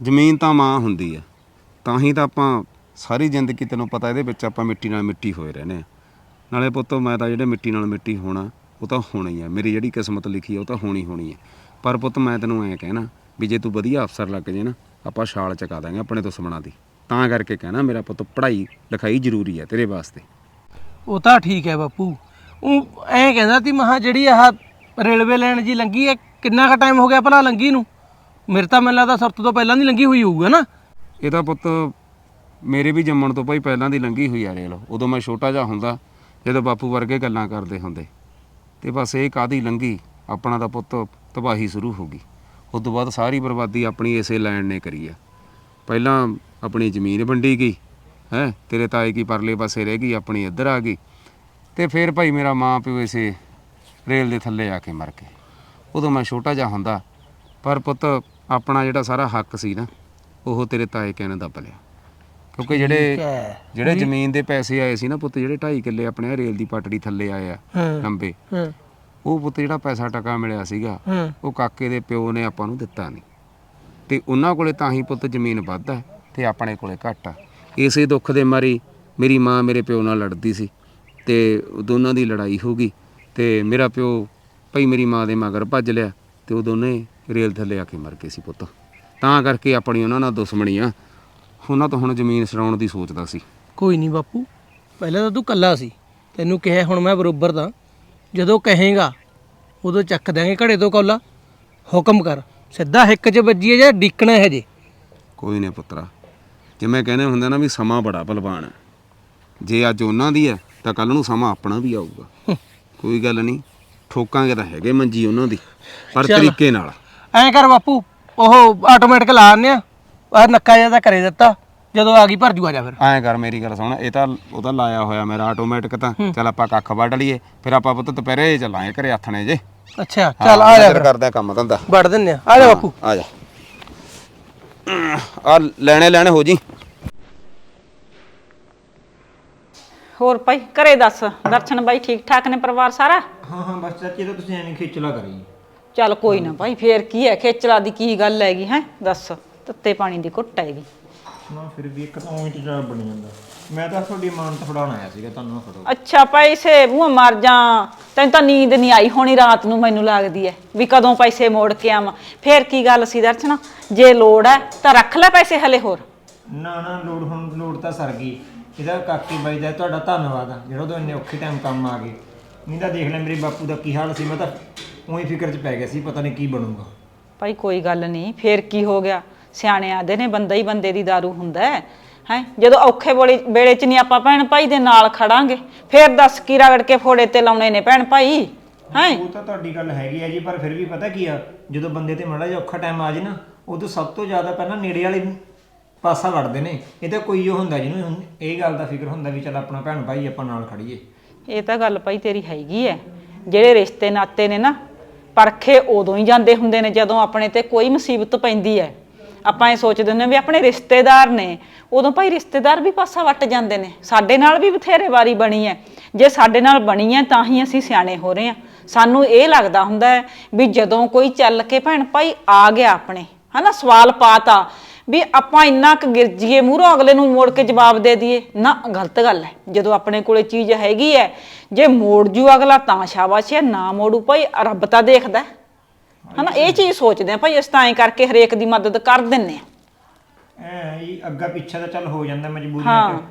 ਜ਼ਮੀਨ ਤਾਂ ਮਾਂ ਹੁੰਦੀ ਆ ਤਾਂ ਹੀ ਤਾਂ ਆਪਾਂ ਸਾਰੀ ਜ਼ਿੰਦਗੀ ਤੈਨੂੰ ਪਤਾ ਇਹਦੇ ਵਿੱਚ ਆਪਾਂ ਮਿੱਟੀ ਨਾਲ ਮਿੱਟੀ ਹੋਏ ਰਹਨੇ ਆ ਨਾਲੇ ਪੁੱਤ ਮੈਂ ਤਾਂ ਜਿਹੜੇ ਮਿੱਟੀ ਨਾਲ ਮਿੱਟੀ ਹੋਣਾ ਉਹ ਤਾਂ ਹੋਣਾ ਹੀ ਆ। ਮੇਰੀ ਜਿਹੜੀ ਕਿਸਮਤ ਲਿਖੀ ਆ ਉਹ ਤਾਂ ਹੋਣੀ ਹੋਣੀ ਆ। ਪਰ ਪੁੱਤ ਮੈਂ ਤੈਨੂੰ ਐਂ ਕਹਿਣਾ ਵੀ ਜੇ ਤੂੰ ਵਧੀਆ ਅਫਸਰ ਲੱਗ ਜੇ ਨਾ ਆਪਾਂ ਛਾਲ ਚਕਾ ਦਾਂਗੇ ਆਪਣੇ ਦੁਸ਼ਮਣਾਂ ਦੀ। ਤਾਂ ਕਰਕੇ ਕਹਿਣਾ ਮੇਰਾ ਪੁੱਤ ਪੜ੍ਹਾਈ ਲਿਖਾਈ ਜ਼ਰੂਰੀ ਹੈ ਤੇਰੇ ਵਾਸਤੇ। ਉਹ ਤਾਂ ਠੀਕ ਹੈ ਬਾਪੂ। ਉਹ ਐਂ ਕਹਿੰਦਾ ਤੀ ਮਹਾ ਜਿਹੜੀ ਆਹ ਰੇਲਵੇ ਲਾਈਨ ਜੀ ਲੰਗੀ ਹੈ ਕਿੰਨਾ ਕੁ ਟਾਈਮ ਹੋ ਗਿਆ ਭਲਾ ਲੰਗੀ ਨੂੰ? ਮੇਰੇ ਤਾਂ ਮੈਨੂੰ ਲੱਗਦਾ ਸਭ ਤੋਂ ਪਹਿਲਾਂ ਦੀ ਲੰਗੀ ਹੋਈ ਹੋਊਗਾ ਨਾ। ਇਹ ਤਾਂ ਪੁੱਤ ਮੇਰੇ ਵੀ ਜੰਮਣ ਤੋਂ ਭਾਈ ਪਹਿਲਾਂ ਦੀ ਲੰਗੀ ਹੋਈ ਆ ਰੇਲ ਉਦੋਂ ਮੈਂ ਛੋਟਾ ਜਿਹਾ ਹੁੰਦਾ, ਜਦੋਂ ਬਾਪੂ ਵਰਗੇ ਗੱਲਾਂ ਕਰਦੇ ਹੁੰਦੇ। ਤੇ ਬਸ ਇਹ ਕਾਦੀ ਲੰਗੀ ਆਪਣਾ ਤਾਂ ਪੁੱਤ ਤਬਾਹੀ ਸ਼ੁਰੂ ਹੋ ਗਈ। ਉਸ ਤੋਂ ਬਾਅਦ ਸਾਰੀ ਬਰਬਾਦੀ ਆਪਣੀ ਇਸੇ ਲੈਣ ਨੇ ਕਰੀ ਆ। ਪਹਿਲਾਂ ਆਪਣੀ ਜ਼ਮੀਨ ਵੰਡੀ ਗਈ, ਹੈ? ਤੇਰੇ ਤਾਏ ਕੀ ਪਰਲੇ ਪਾਸੇ ਰਹਿ ਗਈ, ਆਪਣੀ ਇੱਧਰ ਆ ਗਈ। ਤੇ ਫਿਰ ਭਾਈ ਮੇਰਾ ਮਾਂ ਪਿਓ ਇਸੇ ਰੇਲ ਦੇ ਥੱਲੇ ਆ ਕੇ ਮਰ ਗਏ। ਉਦੋਂ ਮੈਂ ਛੋਟਾ ਜਿਹਾ ਹੁੰਦਾ, ਪਰ ਪੁੱਤ ਆਪਣਾ ਜਿਹੜਾ ਸਾਰਾ ਹੱਕ ਸੀ ਨਾ, ਉਹ ਤੇਰੇ ਤਾਏ ਕਹਿਣ ਦੱਬ ਲਿਆ ਕਿਉਂਕਿ ਜਿਹੜੇ। ਜਿਹੜੇ ਜ਼ਮੀਨ ਦੇ ਪੈਸੇ ਆਏ ਸੀ ਨਾ ਪੁੱਤ ਜਿਹੜੇ 2.5 ਕਿੱਲੇ ਆਪਣੇ ਰੇਲ ਦੀ ਪਟੜੀ ਥੱਲੇ ਆਏ ਆ ਲੰਬੇ ਉਹ ਪੁੱਤ ਜਿਹੜਾ ਪੈਸਾ ਟਕਾ ਮਿਲਿਆ ਸੀਗਾ ਉਹ ਕਾਕੇ ਦੇ ਪਿਓ ਨੇ ਆਪਾਂ ਨੂੰ ਦਿੱਤਾ ਨਹੀਂ। ਤੇ ਉਹਨਾਂ ਕੋਲੇ ਤਾਂ ਹੀ ਪੁੱਤ ਜ਼ਮੀਨ ਵੱਧ ਹੈ ਤੇ ਆਪਣੇ ਕੋਲੇ ਘੱਟ ਆ। ਇਸੇ ਦੁੱਖ ਦੇ ਮਾਰੀ ਮੇਰੀ ਮਾਂ ਮੇਰੇ ਪਿਓ ਨਾਲ ਲੜਦੀ ਸੀ ਤੇ ਦੋਨਾਂ ਦੀ ਲੜਾਈ ਹੋ ਗਈ ਤੇ ਮੇਰਾ ਪਿਓ ਭਈ ਮੇਰੀ ਮਾਂ ਦੇ ਮਗਰ ਭੱਜ ਲਿਆ ਤੇ ਉਹ ਦੋਨੇ ਰੇਲ ਥੱਲੇ ਆ ਕੇ ਮਰ ਗਏ ਸੀ ਪੁੱਤ। ਤਾਂ ਕਰਕੇ ਆਪਣੀ ਉਹਨਾਂ ਨਾਲ ਦੁਸ਼ਮਣੀ ਆ ਉਹਨਾਂ ਤੋਂ ਹੁਣ ਜ਼ਮੀਨ ਛਡਾਉਣ ਦੀ ਸੋਚਦਾ ਸੀ। ਕੋਈ ਨਹੀਂ ਬਾਪੂ ਪਹਿਲਾਂ ਤਾਂ ਤੂੰ ਕੱਲਾ ਸੀ। ਤੈਨੂੰ ਕਿਹਾ ਹੁਣ ਮੈਂ ਬਰੋਬਰ ਦਾ ਜਦੋਂ ਕਹੇਗਾ ਉਦੋਂ ਚੱਕ ਦਾਂਗੇ ਘੜੇ ਤੋਂ ਕੌਲਾ। ਹੁਕਮ ਕਰ ਸਿੱਧਾ ਹਿੱਕ 'ਚ ਵੱਜੀਏ ਜਾਂ ਡਿੱਕਣਾ ਹੈ ਜੇ ਕੋਈ ਨਹੀਂ ਪੁੱਤਰਾ ਜਿਵੇਂ ਕਹਿੰਦੇ ਹੁੰਦਾ ਨਾ ਵੀ ਸਮਾਂ ਬੜਾ ਬਲਵਾਨ ਹੈ। ਜੇ ਅੱਜ ਉਹਨਾਂ ਦੀ ਹੈ ਤਾਂ ਕੱਲ ਨੂੰ ਸਮਾਂ ਆਪਣਾ ਵੀ ਆਊਗਾ। ਕੋਈ ਗੱਲ ਨਹੀਂ ਠੋਕਾਂਗੇ ਤਾਂ ਹੈਗੇ ਮੰਜੀ ਉਹਨਾਂ ਦੀ ਪਰ ਚੱਲ। ਤਰੀਕੇ ਨਾਲ। ਐਂ ਕਰ ਬਾਪੂ ਉਹ ਆਟੋਮੈਟਿਕ ਲਾ ਆਨੇ ਆ। ਆਹ ਨੱਕਾ ਜਿਹਾ ਤਾਂ ਕਰੇ ਦਿੱਤਾ ਜਦੋਂ ਆ ਗਈ ਭਰ ਜੂ ਆ ਜਾ ਫਿਰ। ਐਂ ਕਰ ਮੇਰੀ ਗੱਲ ਸੁਣ ਇਹ ਤਾਂ ਉਹਦਾ ਲਾਇਆ ਹੋਇਆ ਮੇਰਾ ਆਟੋਮੈਟਿਕ ਤਾਂ। ਚੱਲ ਆਪਾਂ ਕੱਖ ਵੱਢ ਲਈਏ ਫਿਰ ਆਪਾਂ ਪੁੱਤ ਦੁਪਹਿਰੇ ਚੱਲਾਂਗੇ ਘਰੇ ਆਥਣੇ ਜੇ। ਅੱਛਾ ਚੱਲ ਆ ਜਾ ਫਿਰ ਕਰਦੇ ਕੰਮ ਧੰਦਾ। ਵੜ ਦਿੰਨੇ ਆ। ਆ ਜਾ ਬਾਪੂ। ਆ ਜਾ। ਆ ਲੈਣੇ ਲੈਣੇ ਹੋ ਜੀ। ਹੋਰ ਭਾਈ ਘਰੇ ਦੱਸ। ਦਰਸ਼ਨ ਬਾਈ ਠੀਕ ਠਾਕ ਨੇ ਪਰਿਵਾਰ ਸਾਰਾ? ਹਾਂ ਹਾਂ ਬਸ ਚਾਚੀ ਇਹ ਤਾਂ ਤੁਸੀਂ ਐਵੇਂ ਖੇਚਲਾ ਕਰੀ। ਚੱਲ ਕੋਈ ਨਾ ਭਾਈ ਫੇਰ ਕੀ ਹੈ? ਖੇਚਲਾ ਦੀ ਕੀ ਗੱਲ ਹੈਗੀ ਹੈ? ਦੱਸ। ਤੱਤੇ ਪਾਣੀ ਦੀ ਘੁੱਟ ਹੈਗੀ। ਨਾ ਫਿਰ ਵੀ ਇੱਕ ਤਾਂ ਉਵੇਂ ਬਣ ਜਾਂਦਾ। ਮੈਂ ਤਾਂ ਤੁਹਾਡੀ ਮਾਨਤ ਫੜਾਉਣ ਆਇਆ ਸੀਗਾ ਤੁਹਾਨੂੰ ਫੜੋ। ਅੱਛਾ ਪੈਸੇ ਮੂੰਹ ਮਰ ਜਾ। ਤੈਨੂੰ ਤਾਂ ਨੀਂਦ ਨਹੀਂ ਆਈ ਹੋਣੀ ਰਾਤ ਨੂੰ ਮੈਨੂੰ ਲੱਗਦੀ ਹੈ ਵੀ ਕਦੋਂ ਪੈਸੇ ਮੋੜ ਕੇ ਆਵਾਂ। ਫੇਰ ਕੀ ਗੱਲ ਸੀ ਦਰਸ਼ਨ? ਜੇ ਲੋੜ ਹੈ ਤਾਂ ਰੱਖ ਲੈ ਪੈਸੇ ਹਲੇ ਹੋਰ। ਨਾ ਨਾ ਲੋੜ ਹੁਣ ਲੋੜ ਤਾਂ ਸਰ ਗਈ। ਇਹਦਾ ਕਾਕੀ ਬਾਈ ਦਾ ਤੁਹਾਡਾ ਧੰਨਵਾਦ ਆ ਜਿਹੜਾ ਤੋਂ ਇੰਨੇ ਔਖੇ ਟਾਈਮ ਕੰਮ ਆ ਗਏ। ਨਹੀਂ ਤਾਂ ਦੇਖ ਲੈ ਮੇਰੇ ਬਾਪੂ ਦਾ ਕੀ ਹਾਲ ਸੀ ਮੈਂ ਤਾਂ ਉਹੀ ਫਿਕਰ 'ਚ ਪੈ ਗਿਆ ਸੀ ਪਤਾ ਨਹੀਂ ਕੀ ਬਣੂਗਾ। ਭਾਈ ਕੋਈ ਗੱਲ ਨਹੀਂ ਫੇਰ ਕੀ ਹੋ ਗਿਆ? ਸਿਆਣੇ ਆਦੇ ਨੇ ਬੰਦਾ ਹੀ ਬੰਦੇ ਦੀ दारू ਹੁੰਦਾ ਹੈ। ਹੈਂ? ਜਦੋਂ ਔਖੇ ਵੇਲੇ ਵੇਲੇ ਚ ਨਹੀਂ ਆਪਾਂ ਭੈਣ ਭਾਈ ਦੇ ਨਾਲ ਖੜਾਂਗੇ ਫੇਰ ਦੱਸ ਕੀ ਰਗੜ ਕੇ ਫੋੜੇ ਤੇ ਲਾਉਣੇ ਨੇ ਭੈਣ ਭਾਈ? ਹੈਂ? ਉਹ ਤਾਂ ਤੁਹਾਡੀ ਗੱਲ ਹੈਗੀ ਆ ਜੀ ਪਰ ਫਿਰ ਵੀ ਪਤਾ ਕੀ ਆ ਜਦੋਂ ਬੰਦੇ ਤੇ ਮਾੜਾ ਜਿਹਾ ਔਖਾ ਟਾਈਮ ਆ ਜੇ ਨਾ ਉਦੋਂ ਸਭ ਤੋਂ ਜ਼ਿਆਦਾ ਪਹਿਲਾਂ ਨੇੜੇ ਵਾਲੇ ਪਾਸਾ ਵੜਦੇ ਨੇ। ਇਹ ਤਾਂ ਕੋਈ ਉਹ ਹੁੰਦਾ ਜਿਹਨੂੰ ਇਹ ਗੱਲ ਦਾ ਫਿਕਰ ਹੁੰਦਾ ਵੀ ਚੱਲ ਆਪਣਾ ਭੈਣ ਭਾਈ ਆਪਾਂ ਨਾਲ ਖੜੀਏ। ਇਹ ਤਾਂ ਗੱਲ ਭਾਈ ਤੇਰੀ ਹੈਗੀ ਐ ਜਿਹੜੇ ਰਿਸ਼ਤੇ ਨਾਤੇ ਨੇ ਨਾ ਪਰਖੇ ਉਦੋਂ ਹੀ ਜਾਂਦੇ ਹੁੰਦੇ ਨੇ ਜਦੋਂ ਆਪਣੇ ਤੇ ਕੋਈ ਮੁਸੀਬਤ ਪੈਂਦੀ ਐ ਆਪਾਂ ਇਹ ਸੋਚਦੇ ਹੁੰਦੇ ਵੀ ਆਪਣੇ ਰਿਸ਼ਤੇਦਾਰ ਨੇ, ਉਦੋਂ ਭਾਈ ਰਿਸ਼ਤੇਦਾਰ ਵੀ ਪਾਸਾ ਵੱਟ ਜਾਂਦੇ ਨੇ, ਸਾਡੇ ਨਾਲ ਵੀ ਬਥੇਰੇ ਵਾਰੀ ਬਣੀ ਹੈ। ਜੇ ਸਾਡੇ ਨਾਲ ਬਣੀ ਹੈ ਤਾਂ ਹੀ ਅਸੀਂ ਸਿਆਣੇ ਹੋ ਰਹੇ ਹਾਂ। ਸਾਨੂੰ ਇਹ ਲੱਗਦਾ ਹੁੰਦਾ ਹੈ ਵੀ ਜਦੋਂ ਕੋਈ ਚੱਲ ਕੇ ਭੈਣ ਭਾਈ ਆ ਗਿਆ ਆਪਣੇ, ਹਨਾ, ਸਵਾਲ ਪਾਤਾ ਵੀ ਆਪਾਂ ਇੰਨਾ ਕੁ ਗਿਰਜੀਏ ਮੂਹਰੋਂ, ਅਗਲੇ ਨੂੰ ਮੋੜ ਕੇ ਜਵਾਬ ਦੇ ਦਈਏ, ਨਾ, ਗਲਤ ਗੱਲ ਹੈ। ਜਦੋਂ ਆਪਣੇ ਕੋਲੇ ਚੀਜ਼ ਹੈਗੀ ਹੈ, ਜੇ ਮੋੜ ਜੂ ਅਗਲਾ, ਤਾਂ ਸ਼ਾਬਾਸ਼ ਹੈ, ਨਾ ਮੋੜੂ ਭਾਈ, ਰੱਬ ਤਾਂ ਦੇਖਦਾ ਹਨਾ ਇਹ ਚੀਜ਼ ਸੋਚਦੇ ਆ ਭਾਈ ਅਸੀਂ ਤਾਂ ਐਂ ਕਰਕੇ ਹਰੇਕ ਦੀ ਮਦਦ ਕਰ ਦਿੰਨੇ ਆ। ਐ ਹੀ ਅੱਗਾ ਪਿੱਛਾ ਤਾਂ ਚੱਲ ਹੋ ਜਾਂਦਾ ਮਜਬੂਰੀਆਂ 'ਚ।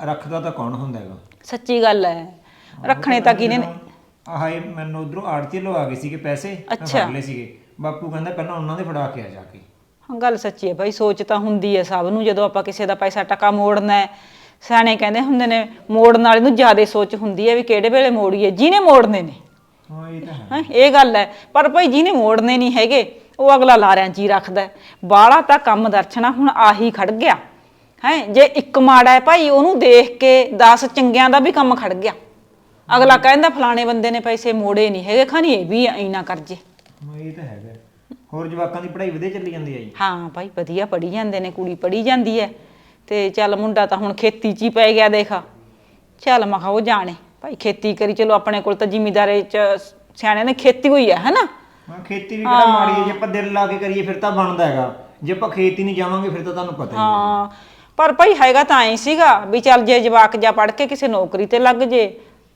ਰੱਖਦਾ ਤਾਂ ਕੌਣ ਹੁੰਦਾ ਹੈਗਾ? ਸੱਚੀ ਗੱਲ ਹੈ ਰੱਖਣੇ ਤਾਂ ਕਿਨੇ ਨੇ? ਆਹ ਇਹ ਮੈਨੂੰ ਉਧਰੋਂ ਆੜਤੀ ਲੋ ਆ ਗਏ ਸੀਗੇ ਪੈਸੇ ਮੈਂ ਅੱਛਾ। ਫੜ ਲਏ ਸੀਗੇ। ਬਾਪੂ ਕਹਿੰਦਾ ਪਹਿਲਾਂ ਉਹਨਾਂ ਦੇ ਫੜਾ ਕੇ ਆ ਜਾ ਕੇ। ਹਾਂ ਗੱਲ ਸੱਚੀ ਹੈ ਭਾਈ ਸੋਚ ਤਾਂ ਹੁੰਦੀ ਹੈ ਸਭ ਨੂੰ ਜਦੋਂ ਆਪਾਂ ਕਿਸੇ ਦਾ ਪੈਸਾ ਟਕਾ ਮੋੜਨਾ ਹੈ ਸਿਆਣੇ ਕਹਿੰਦੇ ਹੁੰਦੇ ਨੇ ਮੋੜਨ ਵਾਲੇ ਨੂੰ ਜ਼ਿਆਦਾ ਸੋਚ ਹੁੰਦੀ ਹੈ ਵੀ ਕਿਹੜੇ ਵੇਲੇ ਮੋੜੀਏ ਜਿਹਨੇ ਮੋੜਨੇ ਨੇ। ਹਾਂ ਇਹ ਤਾਂ ਹੈ। ਹੈਂ ਇਹ ਗੱਲ ਹੈ। ਪਰ ਭਾਈ ਜਿਹਨੇ ਮੋੜਨੇ ਨਹੀਂ ਹੈਗੇ ਉਹ ਅਗਲਾ ਲਾਰਿਆਂ 'ਚ ਹੀ ਰੱਖਦਾ ਹੈ। ਬਾਹਲਾ ਤਾਂ ਕੰਮ ਦਰਸ਼ਨਾ ਹੁਣ ਆਹੀ ਖੜ ਗਿਆ। ਹੈ ਜੇ ਇੱਕ ਮਾੜਾ ਹੈ ਭਾਈ ਉਹਨੂੰ ਦੇਖ ਕੇ 10 ਚੰਗਿਆਂ ਦਾ ਵੀ ਕੰਮ ਖੜ ਗਿਆ। ਅਗਲਾ ਕਹਿੰਦਾ ਫਲਾਣੇ ਬੰਦੇ ਨੇ ਪੈਸੇ ਮੋੜੇ ਨਹੀਂ ਹੈਗੇ ਖਾਨੀ ਇਹ ਵੀ ਐਂ ਨਾ ਕਰ ਜੇ। ਹਾਂ ਇਹ ਤਾਂ ਹੈਗਾ। ਹੋਰ ਜਵਾਕਾਂ ਦੀ ਪੜ੍ਹਾਈ ਵਧੀਆ ਚੱਲੀ ਜਾਂਦੀ ਹੈ ਜੀ? ਹਾਂ ਭਾਈ ਵਧੀਆ ਪੜੀ ਜਾਂਦੇ ਨੇ ਕੁੜੀ ਪੜੀ ਜਾਂਦੀ ਹੈ। ਤੇ ਚੱਲ ਮੁੰਡਾ ਤਾਂ ਹੁਣ ਖੇਤੀ 'ਚ ਹੀ ਪੈ ਗਿਆ ਦੇਖਾ। ਚੱਲ ਮੈਂ ਕਿਹਾ ਉਹ ਜਾਣੇ। ਭਾਈ ਖੇਤੀ ਕਰੀ ਚਲੋ ਆਪਣੇ ਕੋਲ ਤਾਂ ਜ਼ਿਮੀਦਾਰੇ 'ਚ ਸਿਆਣਿਆਂ ਨੇ ਖੇਤੀ ਹੋਈ ਹੈ ਹਨਾ? ਹਾਂ ਖੇਤੀ ਵੀ ਕਿਹੜਾ ਮਾੜੀ ਹੈ ਜੇ ਆਪਾਂ ਦਿਲ ਲਾ ਕੇ ਕਰੀਏ ਫਿਰ ਤਾਂ ਬਣਦਾ ਹੈਗਾ। ਜੇ ਆਪਾਂ ਖੇਤ ਨਹੀਂ ਜਾਵਾਂਗੇ ਫਿਰ ਤਾਂ ਤੁਹਾਨੂੰ ਪਤਾ ਹੀ ਹੈ ਹਾਂ ਪਰ ਭਾਈ ਹੈਗਾ ਤਾਂ ਐ ਸੀਗਾ ਵੀ ਚੱਲ ਜੇ ਜਵਾਕ ਜਾ ਪੜ ਕੇ ਕਿਸੇ ਨੌਕਰੀ ਤੇ ਲੱਗ ਜੇ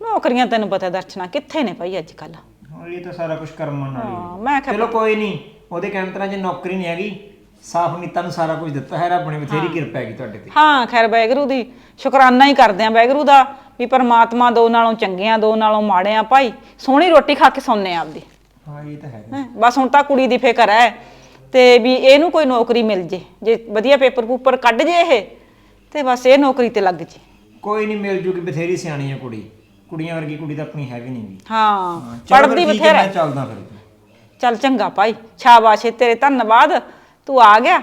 ਨੌਕਰੀਆਂ ਤੈਨੂੰ ਪਤਾ ਦਰਸ਼ਨਾ ਕਿੱਥੇ ਨੇ ਭਾਈ ਅੱਜ ਕੱਲ ਹਾਂ ਇਹ ਤਾਂ ਸਾਰਾ ਕੁਝ ਕਰਮਾਂ ਨਾਲ ਹੀ ਹਾਂ, ਹੈ। ਮੈਂ ਕਿਹਾ ਚਲੋ ਕੋਈ ਨਹੀਂ ਉਹਦੇ ਕਹਿਣ ਤਰ੍ਹਾਂ ਜੇ ਨੌਕਰੀ ਨਹੀਂ ਹੈਗੀ ਸਾਫ਼ ਨੀਤਾਂ ਨੂੰ ਸਾਰਾ ਕੁਝ ਦਿੱਤਾ ਹੈ ਰੱਬ ਨੇ ਬਥੇਰੀ ਕਿਰਪਾ ਹੈਗੀ ਤੁਹਾਡੇ ਤੇ। ਹਾਂ ਖੈਰ ਬੈਗਰੂ ਦੀ ਸ਼ੁਕਰਾਨਾ ਹੀ ਕਰਦੇ ਆ ਬੈਗਰੂ ਦਾ। ਵੀ ਪਰਮਾਤਮਾ ਦੋ ਨਾਲੋਂ ਚੰਗੇ ਆ ਦੋ ਨਾਲੋਂ ਮਾੜੇ ਆ ਭਾਈ ਸੋਹਣੀ ਰੋਟੀ ਖਾ ਕੇ ਸੌਂਨੇ ਆ ਆਪਦੀ। ਹਾਂ ਇਹ ਤਾਂ ਹੈਂ, ਬਸ ਹੁਣ ਤਾਂ ਕੁੜੀ ਦੀ ਫਿਕਰ ਹੈ ਤੇ ਵੀ ਇਹਨੂੰ ਕੋਈ ਨੌਕਰੀ ਮਿਲ ਜੇ ਜੇ ਵਧੀਆ ਪੇਪਰ ਪੂਪਰ ਕੱਢ ਜੇ ਇਹ ਤੇ ਬਸ ਇਹ ਨੌਕਰੀ ਤੇ ਲੱਗ ਜੇ। ਕੋਈ ਨਹੀਂ ਮਿਲ ਜੂਗੀ ਬਥੇਰੀ ਸਿਆਣੀ ਹੈ ਕੁੜੀ ਕੁੜੀਆਂ ਵਰਗੀ ਕੁੜੀ ਤਾਂ ਆਪਣੀ ਹੈ ਵੀ ਨਹੀਂ ਗੀ। ਹਾਂ ਚਲੋ ਫਿਰ ਪੜਦੀ ਠੀਕ ਹੈ, ਬਥੇਰਾ। ਮੈਂ ਚੱਲਦਾ ਫਿਰ। ਚੱਲ ਚੰਗਾ ਭਾਈ ਸ਼ਾਬਾਸ਼ ਏ ਤੇਰੇ ਧੰਨਵਾਦ ਤੂੰ ਆ ਗਿਆ।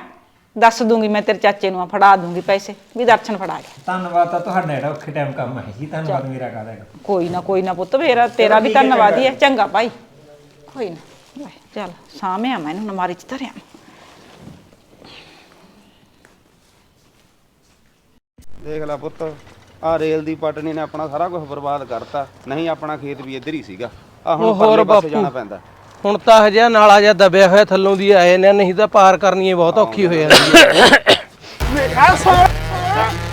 ਦੱਸ ਦੂੰਗੀ ਮੈਂ ਤੇਰੇ ਚਾਚੇ ਨੂੰ ਫੜਾ ਦੂੰਗੀ ਪੈਸੇ ਵੀ ਦਰਸ਼ਨ ਫੜਾ ਗਿਆ ਧੰਨਵਾਦ ਤਾਂ ਤੁਹਾਡਾ ਜਿਹੜਾ ਔਖੇ ਟਾਈਮ ਕੰਮ ਹੈ ਜੀ ਧੰਨਵਾਦ ਮੇਰਾ ਕਾਹਦਾ ਹੈਗਾ। ਕੋਈ ਨਾ ਕੋਈ ਨਾ ਪੁੱਤ ਮੇਰਾ ਤੇਰਾ ਵੀ ਧੰਨਵਾਦ ਹੀ ਹੈ। ਚੰਗਾ। ਭਾਈ ਕੋਈ ਨਾ ਲੈ, ਚੱਲ ਸਾਹਮਣੇ ਮੈਂ ਇਹਨੂੰ ਨਮਾਰੀ ਚ ਧਰਿਆ। ਦੇਖ ਲੈ ਪੁੱਤ ਆ ਰੇਲ ਦੀ ਪਟੜੀ ਨੇ ਆਪਣਾ ਸਾਰਾ ਕੁਝ ਬਰਬਾਦ ਕਰਤਾ ਨਹੀਂ ਆਪਣਾ ਖੇਤ ਵੀ ਇੱਧਰ ਹੀ ਸੀਗਾ। ਆ ਹੁਣ ਹੋਰ ਪਰਲੇ ਪਾਸੇ ਬਾਪੂ। ਜਾਣਾ ਪੈਂਦਾ। ਹੁਣ ਤਾਂ ਹਜੇ ਨਾਲਾ ਜਿਹਾ ਦਬਿਆ ਹੋਇਆ ਥੱਲੋਂ ਦੀ ਆਏ ਨੇ, ਨਹੀਂ ਤਾਂ ਪਾਰ ਕਰਨੀ ਇਹ ਬਹੁਤ ਔਖੀ ਹੋ ਜਾਂਦੀ ਹੈ। <coughs>